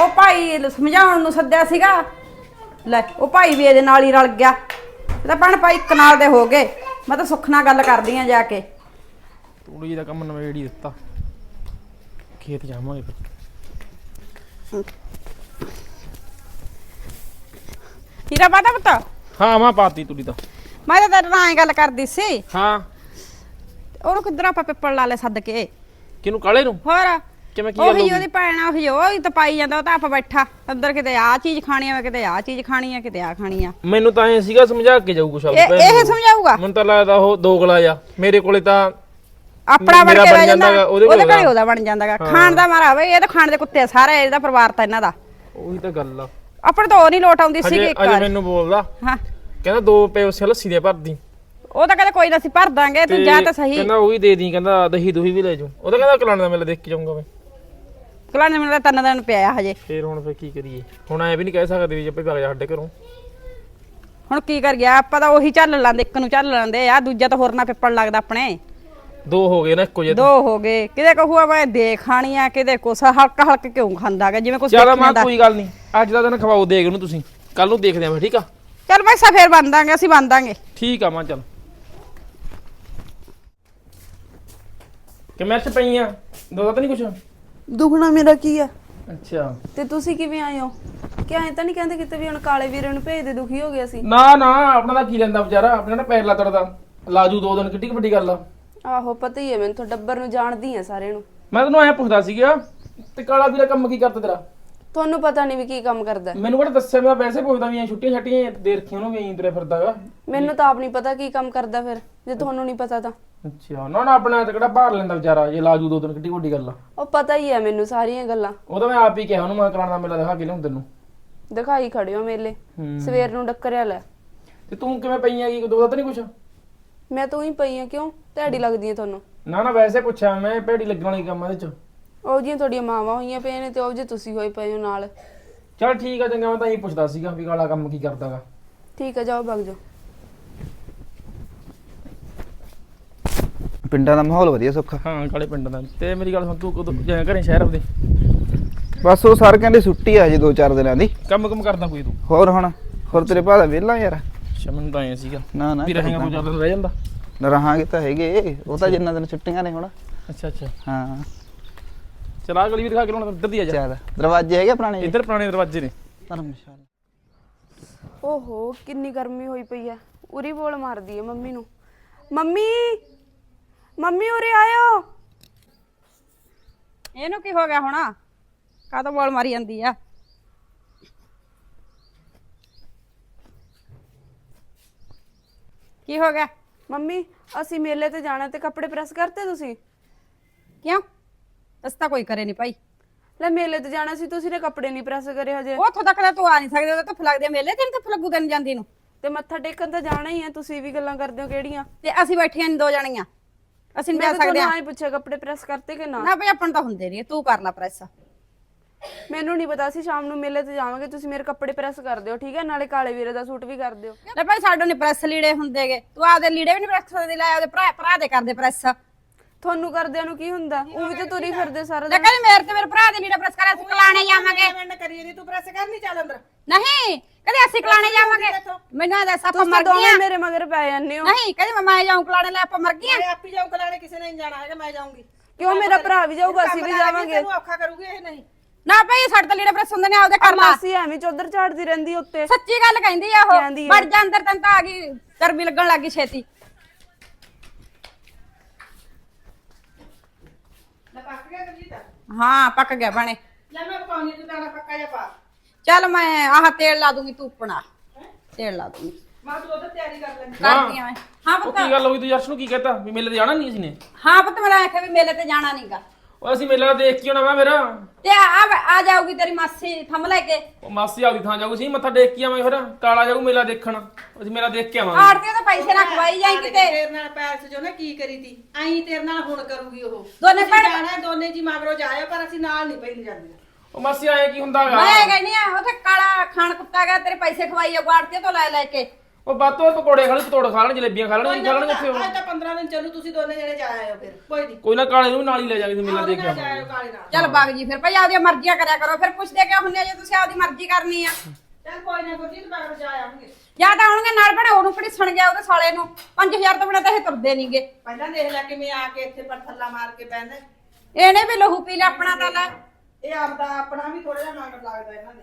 ਉਹ ਭਾਈ ਸਮਝਾਉਣ ਨੂੰ ਸੱਦਿਆ ਸੀਗਾ। ਲੈ ਉਹ ਭਾਈ ਵੀ ਇਹਦੇ ਨਾਲ ਹੀ ਰਲ ਗਿਆ। ਇਹ ਤਾਂ ਭੈਣ ਭਾਈ ਇੱਕ ਨਾਲ ਦੇ ਹੋ ਗਏ। ਮੈਂ ਤਾਂ ਸੁੱਖ ਨਾਲ ਗੱਲ ਕਰਦੀ ਆ ਜਾ ਕੇ। ਤੂੜੀ ਜੀ ਦਾ ਕੰਮ ਨਵੇੜ ਹੀ ਦਿੱਤਾ। ਖੇਤ ਜਾਵਾਂਗੇ ਫਿਰ। ਹੀਰਾ ਬਾਦਾ ਪੁੱਤ? ਹਾਂ ਮਾਂ ਪਾਤੀ ਤੂੜੀ ਤਾਂ। ਮੈਂ ਤਾਂ ਤੇਰੇ ਨਾਲ ਐਂ ਗੱਲ ਕਰਦੀ ਸੀ। ਹਾਂ। ਉਹਨੂੰ ਕਿੱਧਰ ਆਪਾਂ ਪਿੱਪਲ ਲਾ ਲੈ ਸੱਦ ਕੇ? ਕਿਹਨੂੰ ਕਾਲੇ ਨੂੰ? ਹੋਰ? ਕਿਵੇਂ ਕੀ ਗੱਲ ਉਹੀ ਉਹਦੀ ਭੈਣ ਆ ਉਹੀ ਉਹ ਹੀ ਤਾਂ ਪਾਈ ਜਾਂਦਾ ਉਹ ਤਾਂ ਆਪ ਬੈਠਾ। ਅੰਦਰ ਕਿਤੇ ਆ ਚੀਜ਼ ਖਾਣੀ ਆ ਕਿਤੇ ਆ ਚੀਜ਼ ਖਾਣੀ ਆ ਕਿਤੇ ਆ ਖਾਣੀ ਆ। ਮੈਨੂੰ ਤਾਂ ਐ ਸੀਗਾ ਸਮਝਾ ਕੇ ਜਾਊ ਕੁਛ ਇਹ ਇਹ ਸਮਝਾਊਗਾ? ਮੈਨੂੰ ਤਾਂ ਲੱਗਦਾ ਉਹ ਦੋਗਲਾ ਜਾ ਮੇਰੇ ਕੋਲੇ ਤਾਂ ਆਪਣਾ ਬਣ ਮੇਰਾ ਕੇ ਬਣ ਬਹਿ ਜਾਂਦਾ ਜਾਂਦਾਗਾ, ਉਹਦੇ ਉਹਦੇ ਕੋਲ ਘਰੇ ਉਹਦਾ ਬਣ ਜਾਂਦਾਗਾ। ਖਾਣ ਦਾ ਮਾਰਾ ਹੋਵੇ ਇਹ ਤਾਂ ਖਾਣ ਦੇ ਕੁੱਤੇ ਆ ਸਾਰੇ ਇਹਦਾ ਪਰਿਵਾਰ ਤਾਂ ਇਹਨਾਂ ਦਾ। ਉਹੀ ਤਾਂ ਗੱਲ ਆ। ਆਪਣੇ ਤਾਂ ਉਹ ਨਹੀਂ ਲੋਟ ਆਉਂਦੀ ਸੀਗੀ ਇੱਕ ਅਜੇ ਵਾਰ। ਮੈਨੂੰ ਬੋਲਦਾ। ਹਾਂ। ਕਹਿੰਦਾ ਦੋ ਪੇ ਉਸੇ ਲੱਸੀ ਦੇ ਭਰਦੀ ਉਹ ਤਾਂ ਕਹਿੰਦਾ ਕੋਈ ਨਾ ਅਸੀਂ ਭਰ ਦਾਂਗੇ ਤੂੰ ਜਾ ਤਾਂ ਸਹੀ। ਕਹਿੰਦਾ ਉਹ ਵੀ ਦੇ ਦੀ ਕਹਿੰਦਾ ਦਹੀਂ ਦੁਹੀ ਵੀ ਲੈ ਜਾਊ। ਉਹ ਤਾਂ ਕਹਿੰਦਾ ਕਲਾਣ ਦਾ ਮੇਲਾ ਦੇਖ ਕੇ ਜਾਊਂਗਾ ਮੈਂ। ਕਲਾਣੇ ਮੈਨੂੰ ਤਾਂ ਤਿੰਨ ਦਿਨ ਪਿਆ ਹਜੇ। ਫੇਰ ਹੁਣ ਫੇਰ ਕੀ ਕਰੀਏ? ਹੁਣ ਐ ਵੀ ਨਹੀਂ ਕਹਿ ਸਕਦੇ ਵੀ ਜੱਪੇ ਵਗ ਜਾ ਸਾਡੇ ਘਰੋਂ। ਹੁਣ ਕੀ ਕਰ ਗਿਆ ਆਪਾਂ ਤਾਂ ਉਹੀ ਚੱਲ ਲਾਂਦੇ ਇੱਕ ਨੂੰ ਚੱਲ ਲਾਂਦੇ ਆ ਦੂਜਾ ਤਾਂ ਹੋਰ ਨਾ ਪਿੱਪਲ ਲੱਗਦਾ ਆਪਣੇ। ਦੋ ਹੋ ਗਏ ਨਾ ਇੱਕੋ ਜਿਹੇ ਦੋ ਹੋ ਗਏ। ਕਿਤੇ ਕਹੂਆ ਮੈਂ ਦੇ ਖਾਣੀ ਆ ਕਿਤੇ ਕੁਛ ਹਲਕਾ ਹਲਕ ਕਿਉਂ ਖਾਂਦਾਗਾ ਜਿਵੇਂ ਕੁਛ ਚਲ ਮਾਂ ਕੋਈ ਗੱਲ ਨਹੀਂ ਅੱਜ ਦਾ ਦਿਨ ਖਵਾਓ ਦੇਗ ਨੂੰ ਤੁਸੀਂ। ਕੱਲ ਨੂੰ ਦੇਖਦੇ ਆਂ ਠੀਕ ਆ? ਚੱਲ ਮੈਂ ਫੇਰ ਬਣ ਦਾਂਗੇ ਅਸੀਂ ਬਣ ਦਾਂਗੇ। ਠੀਕ ਆ ਮਾਂ ਚੱਲ। ਕਿ ਮੈਚ ਪਈਆਂ ਦੋ ਤਾਂ ਨਹੀਂ ਕੁਛ? ਦੁਖਣਾ ਮੇਰਾ ਕੀ ਆ? ਅੱਛਾ। ਤੇ ਤੁਸੀਂ ਕਿਵੇਂ ਆਏ ਹੋ? ਕਿ ਐਂ ਤਾਂ ਨਹੀਂ ਕਹਿੰਦੇ ਕਿਤੇ ਵੀ ਹੁਣ ਕਾਲੇ ਵੀਰੇ ਨੂੰ ਭੇਜ ਦੇ ਦੁਖੀ ਹੋ ਗਿਆ ਸੀ ਨਾ ਨਾ ਆਪਣਾ ਤਾਂ ਕੀ ਲੈਂਦਾ ਵਿਚਾਰਾ? ਆਪਣਾ ਨਾ ਪੈਰ ਲੱਤੜਦਾ। ਲਾਜੂ ਦੋ ਦਿਨ ਕਿੱਡੀ ਕੁ ਵੱਡੀ ਗੱਲ ਆ। ਆਹੋ ਪਤਾ ਹੀ ਹੈ ਮੈਨੂੰ ਤਾਂ ਡੱਬਰ ਨੂੰ ਜਾਣਦੀ ਆ ਸਾਰਿਆਂ ਨੂੰ। ਮੈਂ ਤੈਨੂੰ ਐ ਪੁੱਛਦਾ ਸੀਗਾ ਤੇ ਕਾਲਾ ਵੀਰਾ ਕੰਮ ਕੀ ਕਰਦਾ ਤੇਰਾ? ਤੁਹਾਨੂੰ ਪਤਾ ਨਹੀਂ ਵੀ ਕੀ ਕੰਮ ਕਰਦਾ ਹੈ। ਮੈਨੂੰ ਕਿਹੜਾ ਦੱਸਿਆ ਮੈਂ ਵੈਸੇ ਪੁੱਛਦਾ ਵੀ ਐ ਛੁੱਟੀਆਂ ਛੱਟੀਆਂ ਦੇ ਰੱਖੀਆਂ ਉਹਨੂੰ ਵੀ ਐਂ ਤੁਰੇ ਫਿਰਦਾਗਾ ਮੈਨੂੰ ਤਾਂ ਆਪ ਨਹੀਂ ਪਤਾ ਕੀ ਕੰਮ ਕਰਦਾ ਫਿਰ ਜੇ ਤੁਹਾਨੂੰ ਨਹੀਂ ਪਤਾ ਤਾਂ। ਅੱਛਾ ਨਾ ਨਾ ਆਪਣਾ ਤੇ ਕਿਹੜਾ ਭਾਰ ਲੈਂਦਾ ਵਿਚਾਰਾ ਜੇ ਲਾਜੂ ਦੋ ਦਿਨ ਕਿੱਡੀ ਵੱਡੀ ਗੱਲ ਆ। ਉਹ ਪਤਾ ਹੀ ਹੈ ਮੈਨੂੰ ਸਾਰੀਆਂ ਗੱਲਾਂ। ਉਹ ਤਾਂ ਮੈਂ ਆਪ ਹੀ ਕਿਹਾ ਉਹਨੂੰ ਮੈਂ ਕਰਾਉਣਾ ਮੇਲਾ ਦਿਖਾ ਕੇ ਲਿਆਉਂ ਤੈਨੂੰ। ਦਿਖਾਈ ਖੜੇ ਹੋ ਮੇਲੇ ਹੂੰ। ਸਵੇਰ ਨੂੰ ਡੱਕਰਿਆ ਲੈ। ਤੇ ਤੂੰ ਕਿਵੇਂ ਪਈ ਹੈਗੀ ਕੋਈ ਦੁਖਦਾ ਤਾਂ ਨਹੀਂ ਕੁਛ? ਮੈਂ ਤੂੰ ਹੀ ਪਈ ਆ ਕਿਉਂ? ਤੁਹਾਡੀ ਲੱਗਦੀ ਹੈ ਤੁਹਾਨੂੰ। ਨਾ ਨਾ ਵੈਸੇ ਪੁੱਛਿਆ ਮੈਂ ਭੇੜੀ ਲੱਗਣ ਵਾਲੀ ਕੰਮ ਇਹਦੇ ਚ। ਉਹ ਜੀਆਂ ਤੁਹਾਡੀਆਂ ਮਾਵਾਂ ਹੋਈਆਂ ਪਈਆਂ ਨੇ ਤੇ ਉਹ ਜੇ ਤੁਸੀਂ ਹੋਏ ਪਏ ਹੋ ਨਾਲ। ਚਲ ਠੀਕ ਆ ਚੰਗਾ ਮੈਂ ਤਾਂ ਇਹੀ ਪੁੱਛਦਾ ਸੀਗਾ ਵੀ ਕਾਲਾ ਕੰਮ ਕੀ ਕਰਦਾਗਾ। ਠੀਕ ਹੈ ਜਾਓ ਭਗ ਜਾਓ। ਪਿੰਡਾਂ ਦਾ ਮਾਹੌਲ ਵਧੀਆ ਸੁੱਖਾ। ਹਾਂ ਕਾਲੇ ਪਿੰਡ ਦਾ। ਤੇ ਮੇਰੀ ਗੱਲ ਸੁਣ ਤੂੰ ਕਦੋਂ ਜਾਇਆ ਘਰੇ ਸ਼ਹਿਰ ਆਪਦੇ? ਬਸ ਉਹ ਸਰ ਕਹਿੰਦੇ ਛੁੱਟੀ ਆ ਜੀ ਦੋ ਚਾਰ ਦਿਨਾਂ ਦੀ। ਕੰਮ ਕੰਮ ਕਰਦਾ ਕੋਈ ਤੂੰ? ਹੋਰ ਹੁਣ ਹੋਰ ਤੇਰੇ ਭਾਅ ਦਾ ਵਿਹਲਾ ਯਾਰ। ਅੱਛਾ ਮੈਨੂੰ ਤਾਂ ਐ ਸੀਗਾ। ਨਾ ਨਾ ਵੀ ਰਹੇਗਾ ਤੂੰ ਚੱਲ ਰਹਿ ਜਾਂਦਾ। ਰਹਾਂਗੇ ਤਾਂ ਹੈਗੇ ਉਹ ਤਾਂ ਜਿੰਨਾ ਦਿਨ ਛੁੱਟੀਆਂ ਨੇ ਹੁਣ। ਅੱਛਾ ਅੱਛਾ। ਹਾਂ। ਚਲ ਗਲੀ ਵੀ ਦਿਖਾ ਕੇ ਲਾਉਣਾ ਇੱਧਰ ਦੀ ਆ ਜਾ। ਚੱਲ ਦਰਵਾਜ਼ੇ ਹੈਗੇ ਪੁਰਾਣੇ? ਇੱਧਰ ਪੁਰਾਣੇ ਦਰਵਾਜ਼ੇ ਨੇ। ਧਰਮਸ਼ਾਲਾ ਓਹੋ ਕਿੰਨੀ ਗਰਮੀ ਹੋਈ ਪਈ ਹੈ ਉਰੀ ਬੋਲ ਮਾਰਦੀ ਹੈ ਮੰਮੀ ਨੂੰ। ਮੰਮੀ ਮੰਮੀ ਉਰੇ ਆਇਓ। ਇਹਨੂੰ ਕੀ ਹੋ ਗਿਆ ਹੁਣ? ਕਾਹਤੋਂ ਬੋਲ ਮਾਰੀ ਜਾਂਦੀ ਆ? ਕੀ ਹੋ ਗਿਆ? ਮੰਮੀ ਅਸੀਂ ਮੇਲੇ ਤੇ ਜਾਣਾ ਤੇ ਕੱਪੜੇ ਪ੍ਰੈਸ ਕਰਤੇ ਤੁਸੀਂ? ਕਿਉਂ? ਅਸੀਂ ਤਾਂ ਕੋਈ ਕਰੇ ਨਹੀਂ ਭਾਈ। ਲੈ ਮੇਲੇ ਤੇ ਜਾਣਾ ਸੀ ਤੁਸੀਂ ਨੇ ਕੱਪੜੇ ਨਹੀਂ ਪ੍ਰੈਸ ਕਰੇ ਹਜੇ। ਉੱਥੋਂ ਤੱਕ ਤਾਂ ਤੂੰ ਆ ਨਹੀਂ ਸਕਦੇ ਉਹਦਾ ਧੁੱਪ ਲੱਗਦੀ ਆ ਮੇਲੇ ਤੈਨੂੰ ਧੁੱਪ ਲੱਗੂ ਤੈਨੂੰ ਜਾਂਦੀ ਨੂੰ? ਤੇ ਮੱਥਾ ਟੇਕਣ ਤਾਂ ਜਾਣਾ ਹੀ ਹੈ ਤੁਸੀਂ ਵੀ ਗੱਲਾਂ ਕਰਦੇ ਹੋ ਕਿਹੜੀਆਂ? ਤੇ ਅਸੀਂ ਬੈਠੀਆਂ ਨੇ ਦੋ ਜਣੀਆਂ। ਅਸੀਂ ਨਹੀਂ ਜਾ ਤਾਂ ਸਕਦੇ ਤੁਹਾਨੂੰ ਆਈ ਪੁੱਛਿਆ ਕੱਪੜੇ ਪ੍ਰੈਸ ਕਰਤੇ ਕਿ ਨਾ? ਨਾ ਭਈ ਆਪਾਂ ਨੂੰ ਤਾਂ ਹੁੰਦੇ ਨਹੀਂ ਤੂੰ ਕਰ ਲੈ ਪ੍ਰੈਸ। ਮੈਨੂੰ ਨਹੀਂ ਪਤਾ ਸੀ ਸ਼ਾਮ ਨੂੰ ਮੇਲੇ ਤੇ ਜਾਵਾਂਗੇ ਤੁਸੀਂ ਮੇਰੇ ਕੱਪੜੇ ਪ੍ਰੈਸ ਕਰ ਦਿਓ ਠੀਕ ਹੈ? ਨਾਲੇ ਕਾਲੇ ਵੀਰੇ ਦਾ ਸੂਟ ਵੀ ਕਰ ਦਿਓ ਲੈ ਭਾਈ ਸਾਡੇ ਨੇ ਪ੍ਰੈਸ ਲੀੜੇ ਹੁੰਦੇਗੇ ਤੂੰ ਆਪਦੇ ਲੀੜੇ ਵੀ ਨਹੀਂ ਪ੍ਰੈਸ ਕਰਦੇ ਲੈ ਆਪਦੇ ਭਰਾ ਭਰਾ ਦੇ ਕਰਦੇ ਪ੍ਰੈਸ। ਤੁਹਾਨੂੰ ਕਰਦਿਆਂ ਨੂੰ ਕੀ ਹੁੰਦਾ? ਉਹ ਵੀ ਤਾਂ ਤੁਰੀ ਫਿਰਦੇ ਸਾਰਾ ਦਿਨ। ਕਹਿੰਦੇ ਮੇਰੇ ਤੇ ਮੇਰੇ ਭਰਾ ਦੇ ਲੀੜੇ ਪ੍ਰੈਸ ਕਰਿਆ ਅਸੀਂ ਕਲਾਣੇ ਜਾਵਾਂਗੇ। ਐਵੇਂ ਕਰੀਏ ਨੀ ਤੂੰ ਪ੍ਰੈਸ ਕਰ ਨਹੀਂ ਚੱਲ ਅੰਦਰ। ਨਹੀਂ ਕਹਿੰਦੇ ਅਸੀਂ ਕਲਾਣੇ ਜਾਵਾਂਗੇ। ਮੈਨੂੰ ਇਹਦਾ ਸੱਪ ਤੁਸੀਂ ਮਰ ਦੋਵੇਂ ਗਈਆਂ। ਮੇਰੇ ਮਗਰ ਪੈ ਜਾਂਦੇ ਹੋ। ਨਹੀਂ ਕਹਿੰਦੇ ਮੈਂ ਜਾਉਂ ਕਲਾਣੇ ਲੈ ਆਪਾਂ ਮਰ ਗਈਆਂ। ਮੈਂ ਆਪੀ ਜਾਊਂ ਕਲਾਣੇ ਕਿਸੇ ਨੇ ਨਹੀਂ ਜਾਣਾ ਹੈਗਾ ਮੈਂ ਜਾਊਂਗੀ। ਕਿਉਂ ਮੇਰਾ ਭਰਾ ਵੀ ਜਾਊਗਾ ਅਸੀਂ ਵੀ ਜਾਵਾਂਗੇ। ਤੈਨੂੰ ਔਖਾ ਕਰੂਗੀ ਇਹ ਨਹੀਂ। ਨਾ ਭਾਈ ਸਾਡੇ ਤਾਂ ਲੀੜੇ ਪ੍ਰੈਸ ਹੁੰਦੇ ਨੇ ਆਪਦੇ ਕਰ ਲਾ ਮਾਸੀ ਐਵੇਂ ਚੌਧਰ ਝਾੜਦੀ ਰਹਿੰਦੀ ਉੱਤੇ। ਸੱਚੀ ਗੱਲ ਕਹਿੰਦੀ ਆ ਉਹ ਕਹਿੰਦੀ ਆ। ਵੜ ਜਾ ਅੰਦਰ ਤੈਨੂੰ ਤਾਂ ਆ ਗਈ ਗਰਮੀ ਲੱਗਣ ਲੱਗੀ ਛੇਤੀ ਲੈ ਪੱਕ ਗਿਆ ਗੰਜੀ ਤਾਂ ਹਾਂ ਪੱਕ ਗਿਆ ਬਣੇ। ਲੈ ਮੈਂ ਪਕਾਉਣੀ ਤੂੰ ਦਾਣਾ ਪੱਕਾ ਜਾ ਪਾ। ਚੱਲ ਮੈਂ ਆਹ ਤੇਲ ਲਾ ਦੂੰਗੀ ਤੂੰ ਆਪਣਾ। ਤੇਲ ਲਾ ਦੂੰਗੀ। ਮੈਂ ਤੂੰ ਉਧਰ ਤਿਆਰੀ ਕਰ ਲੈਂਦੀ। ਕਰਦੀ ਆ ਮੈਂ। ਹਾਂ ਉਹ ਪੁੱਤ। ਕੀ ਗੱਲ ਹੋਈ ਤੂੰ ਜਰਸ਼ ਨੂੰ ਕੀ ਕਹਤਾ? ਵੀ ਮੇਲੇ ਤੇ ਜਾਣਾ ਨਹੀਂ ਅਸੀਂ ਨੇ? ਹਾਂ ਪੁੱਤ ਮੇਰਾ ਆਖਿਆ ਵੀ ਮੇਲੇ ਤੇ ਜਾਣਾ ਨਹੀਂਗਾ ਉਹ ਅਸੀਂ ਮੇਲਾ ਦੇਖ ਕੇ ਆਉਣਾ ਵਾ ਫਿਰ। ਤੇ ਆ ਆ ਜਾਊਗੀ ਤੇਰੀ ਮਾਸੀ ਥੰਮ ਲੈ ਕੇ। ਉਹ ਮਾਸੀ ਆਪਦੀ ਥਾਂ ਜਾਊ ਸੀ ਮੱਥਾ ਟੇਕ ਕੇ ਆਵਾਂਗੇ ਫਿਰ। ਕਾਲਾ ਜਾਊ ਮੇਲਾ ਦੇਖਣ। ਅਸੀਂ ਮੇਲਾ ਦੇਖ ਕੇ ਆਵਾਂਗੇ। ਆੜਤੀ ਤਾਂ ਪੈਸੇ ਨਾ ਖਵਾਈ ਜਾਈ ਕਿਤੇ। ਤੇਰੇ ਨਾਲ ਪੈਲਸ ਜੋ ਨਾ ਕੀ ਕਰੀ ਤੀ? ਐਂ ਤੇਰੇ ਨਾਲ ਹੁਣ ਕਰੂਗੀ ਉਹ। ਦੋਨੇ ਤੁਸੀਂ ਭੈਣ- ਜਾਣਾ ਦੋਨੇ ਜੀ ਮਗਰੋਂ ਜਾਇਓ ਪਰ ਅਸੀਂ ਨਾਲ ਨਹੀਂ ਪੈਣ ਜਾਂਦੀਆਂ ਉਹ ਮਾਸੀ ਆਏ ਕੀ ਹੁੰਦਾਗਾ? ਮੈਂ ਕਹਿੰਦੀ ਆ ਉੱਥੇ ਕਾਲਾ ਖਾਣ ਕੁੱਤਾ ਗਿਆ ਤੇਰੇ ਪੈਸੇ ਖਵਾਈ ਜਾਊ ਆੜਤੀ ਤੋਂ ਲੈ ਲੈ ਕੇ। ਉਹ ਬਾਤੋਂ ਪਕੌੜੇ ਖਾ ਲੈ ਪਤੋੜ ਖਾ ਲੈਣ ਜਲੇਬੀਆਂ ਖਾ ਲੈਣ ਕੀ ਖਾ ਲੈਣ ਉੱਥੇ ਉਹ? ਅੱਜ ਤਾਂ 15 ਦਿਨ ਚੱਲੂ ਤੁਸੀਂ ਦੋਨੇ ਜਣੇ ਜਾ ਆਇਓ ਫਿਰ ਕੋਈ ਨਹੀਂ ਕੋਈ ਨਾ ਕਾਲੇ ਨੂੰ ਵੀ ਨਾਲ ਹੀ ਲੈ ਜਾਗੇ ਮੇਲਾ ਦੇਖ ਕੇ ਆਵਾਂਗੇ। ਜਾਇਓ ਕਾਲੇ ਨਾਲ। ਚੱਲ ਬਾਗ ਜੀ ਫਿਰ ਭਾਈ ਆਪਦੀਆਂ ਮਰਜ਼ੀਆਂ ਕਰਿਆ ਕਰੋ ਫਿਰ ਪੁੱਛਦੇ ਕਿਉਂ ਹੁੰਦੇ ਆ ਜੇ ਤੁਸੀਂ ਆਪਦੀ ਮਰਜ਼ੀ ਕਰਨੀ ਆ। ਚੱਲ ਕੋਈ ਨਾ ਗੁਰਜੀਤ ਮਗਰ ਜਾ ਆਵਾਂਗੇ। ਜਾਂ ਤਾਂ ਆਉਣਗੇ ਨਾਲ ਬਣੇ ਉਹਨੂੰ ਪੜੀਸਣ ਗਿਆ ਉਹਦੇ ਸਾਲੇ ਨੂੰ। 5000 ਤੋਂ ਬਿਨਾਂ ਤਾਂ ਇਹ ਤੁਰਦੇ ਨਹੀਂਗੇ ਪਹਿਲਾਂ ਦੇਖ ਲੈ ਕਿਵੇਂ ਆ ਕੇ ਇੱਥੇ ਪਰ ਥੱਲਾ ਮਾਰ ਕੇ ਬਹਿੰਦਾ। ਇਹਨੇ ਵੀ ਲਹੂ ਪੀ ਲਿਆ ਆਪਣਾ ਤਾਂ ਲੈ। ਇਹ ਆਪਦਾ ਆਪਣਾ ਵੀ ਥੋੜਾ ਜਿਹਾ ਮਗਰ ਲੱਗਦਾ ਇਹਨਾਂ ਦੇ।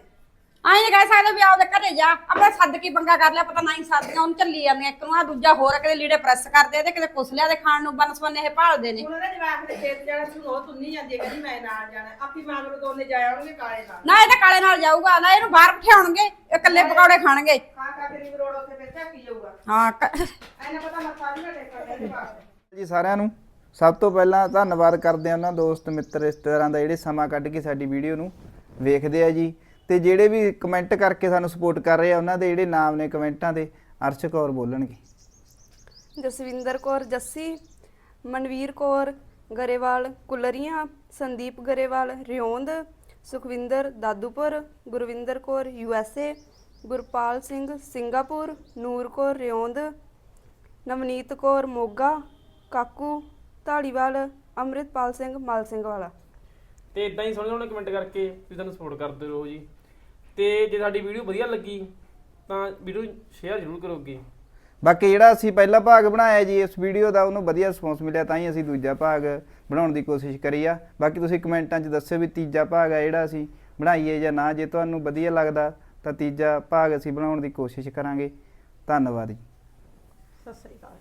ਆਈ ਨਹੀਂ ਕਹਿ ਸਕਦੇ ਵੀ ਆਪਦੇ ਘਰੇ ਜਾ ਆਪੇ ਸੱਦ ਕੀ ਪੰਗਾ ਕਰ ਲਿਆ ਪਤਾ ਨਹੀਂ ਸੱਦੀਆਂ ਉਹਨੂੰ ਚੱਲੀ ਜਾਂਦੀਆਂ ਇੱਕ ਨੂੰ ਆ ਦੂਜਾ ਹੋਰ ਕਦੇ ਲੀੜੇ ਪ੍ਰੈਸ ਕਰਦੇ ਤੇ ਕਿਤੇ ਕੁਸ ਲਿਆ ਦੇ ਖਾਣ ਨੂੰ ਬਨਸਵਨ ਇਹ ਭਾਲਦੇ ਨੇ। ਉਹਨਾਂ ਦੇ ਜਵਾਕ ਦੇ ਖੇਤ ਜਾਣਾ ਸੀ ਉਹ ਤੁੰਨੀ ਜਾਂਦੀ ਹੈ ਕਹਿੰਦੀ ਮੈਂ ਨਾਲ ਜਾਣਾ। ਆਪੀ ਮਗਰੋਂ ਦੋਨੇ ਜਾ ਆਉਣਗੇ ਕਾਲੇ ਨਾਲ। ਨਾ ਇਹ ਤਾਂ ਕਾਲੇ ਨਾਲ ਜਾਊਗਾ ਨਾ ਇਹਨੂੰ ਬਾਹਰ ਬਿਠਾਉਣਗੇ ਇਹ ਇਕੱਲੇ ਪਕੌੜੇ ਖਾਣਗੇ। ਖਾ ਖਾ ਕੇ ਰਿਵ ਰੋਡ ਉੱਥੇ ਫਿਰ ਝਾਕੀ ਜਾਊਗਾ। ਹਾਂ ਕ- ਐਨਾ ਪਤਾ ਮੱਥਾ ਵੀ ਨਾ ਟੇਕਾ ਕਹਿੰਦੇ ਬਾਪ ਜੀ ਸਾਰਿਆਂ ਨੂੰ ਸਭ ਤੋਂ ਪਹਿਲਾਂ ਧੰਨਵਾਦ ਕਰਦੇ ਹਾਂ ਉਹਨਾਂ ਦੋਸਤ ਮਿੱਤਰ ਰਿਸ਼ਤੇਦਾਰਾਂ ਦਾ ਜਿਹੜੇ ਸਮਾਂ ਕੱਢ ਕੇ ਸਾਡੀ ਵੀਡੀਓ ਨੂੰ ਵੇਖਦੇ ਆ ਜੀ। ਤੇ ਜਿਹੜੇ ਵੀ ਕਮੈਂਟ ਕਰਕੇ ਸਾਨੂੰ ਸਪੋਰਟ ਕਰ ਰਹੇ ਆ ਉਹਨਾਂ ਦੇ ਜਿਹੜੇ ਨਾਮ ਨੇ ਕਮੈਂਟਾਂ ਦੇ ਅਰਸ਼ ਕੌਰ ਬੋਲਣਗੇ। ਜਸਵਿੰਦਰ ਕੌਰ ਜੱਸੀ ਮਨਵੀਰ ਕੌਰ ਗਰੇਵਾਲ ਕੁਲਰੀਆਂ ਸੰਦੀਪ ਗਰੇਵਾਲ ਰਿਓਂਦ ਸੁਖਵਿੰਦਰ ਦਾਦੂਪੁਰ ਗੁਰਵਿੰਦਰ ਕੌਰ ਯੂਐਸਏ ਗੁਰਪਾਲ ਸਿੰਘ ਸਿੰਗਾਪੁਰ ਨੂਰ ਕੌਰ ਰਿਓਂਦ ਨਵਨੀਤ ਕੌਰ ਮੋਗਾ ਕਾਕੂ ਢਾਲੀਵਾਲ ਅੰਮ੍ਰਿਤਪਾਲ ਸਿੰਘ ਮਾਲ ਸਿੰਘ ਵਾਲਾ ਤੇ ਇਦਾਂ ਹੀ ਸੋਹਣੇ ਸੋਹਣੇ ਕਮੈਂਟ ਕਰਕੇ ਤੁਸੀਂ ਸਾਨੂੰ ਸਪੋਰਟ ਕਰਦੇ ਰਹੋ ਜੀ। ਤੇ ਜੇ ਸਾਡੀ ਵੀਡੀਓ ਵਧੀਆ ਲੱਗੀ ਤਾਂ ਵੀਡੀਓ ਸ਼ੇਅਰ ਜ਼ਰੂਰ ਕਰੋਗੇ ਬਾਕੀ ਜਿਹੜਾ ਅਸੀਂ ਪਹਿਲਾ ਭਾਗ ਬਣਾਇਆ ਜੀ ਇਸ ਵੀਡੀਓ ਦਾ ਉਹਨੂੰ ਵਧੀਆ ਰਿਸਪੌਂਸ ਮਿਲਿਆ ਤਾਂ ਹੀ ਅਸੀਂ ਦੂਜਾ ਭਾਗ ਬਣਾਉਣ ਦੀ ਕੋਸ਼ਿਸ਼ ਕਰੀ ਆ। ਬਾਕੀ ਤੁਸੀਂ ਕਮੈਂਟਾਂ 'ਚ ਦੱਸਿਓ ਵੀ ਤੀਜਾ ਭਾਗ ਹੈ ਜਿਹੜਾ ਅਸੀਂ ਬਣਾਈਏ ਜਾਂ ਨਾ ਜੇ ਤੁਹਾਨੂੰ ਵਧੀਆ ਲੱਗਦਾ ਤਾਂ ਤੀਜਾ ਭਾਗ ਅਸੀਂ ਬਣਾਉਣ ਦੀ ਕੋਸ਼ਿਸ਼ ਕਰਾਂਗੇ। ਧੰਨਵਾਦ ਜੀ। ਸਤਿ ਸ੍ਰੀ ਅਕਾਲ।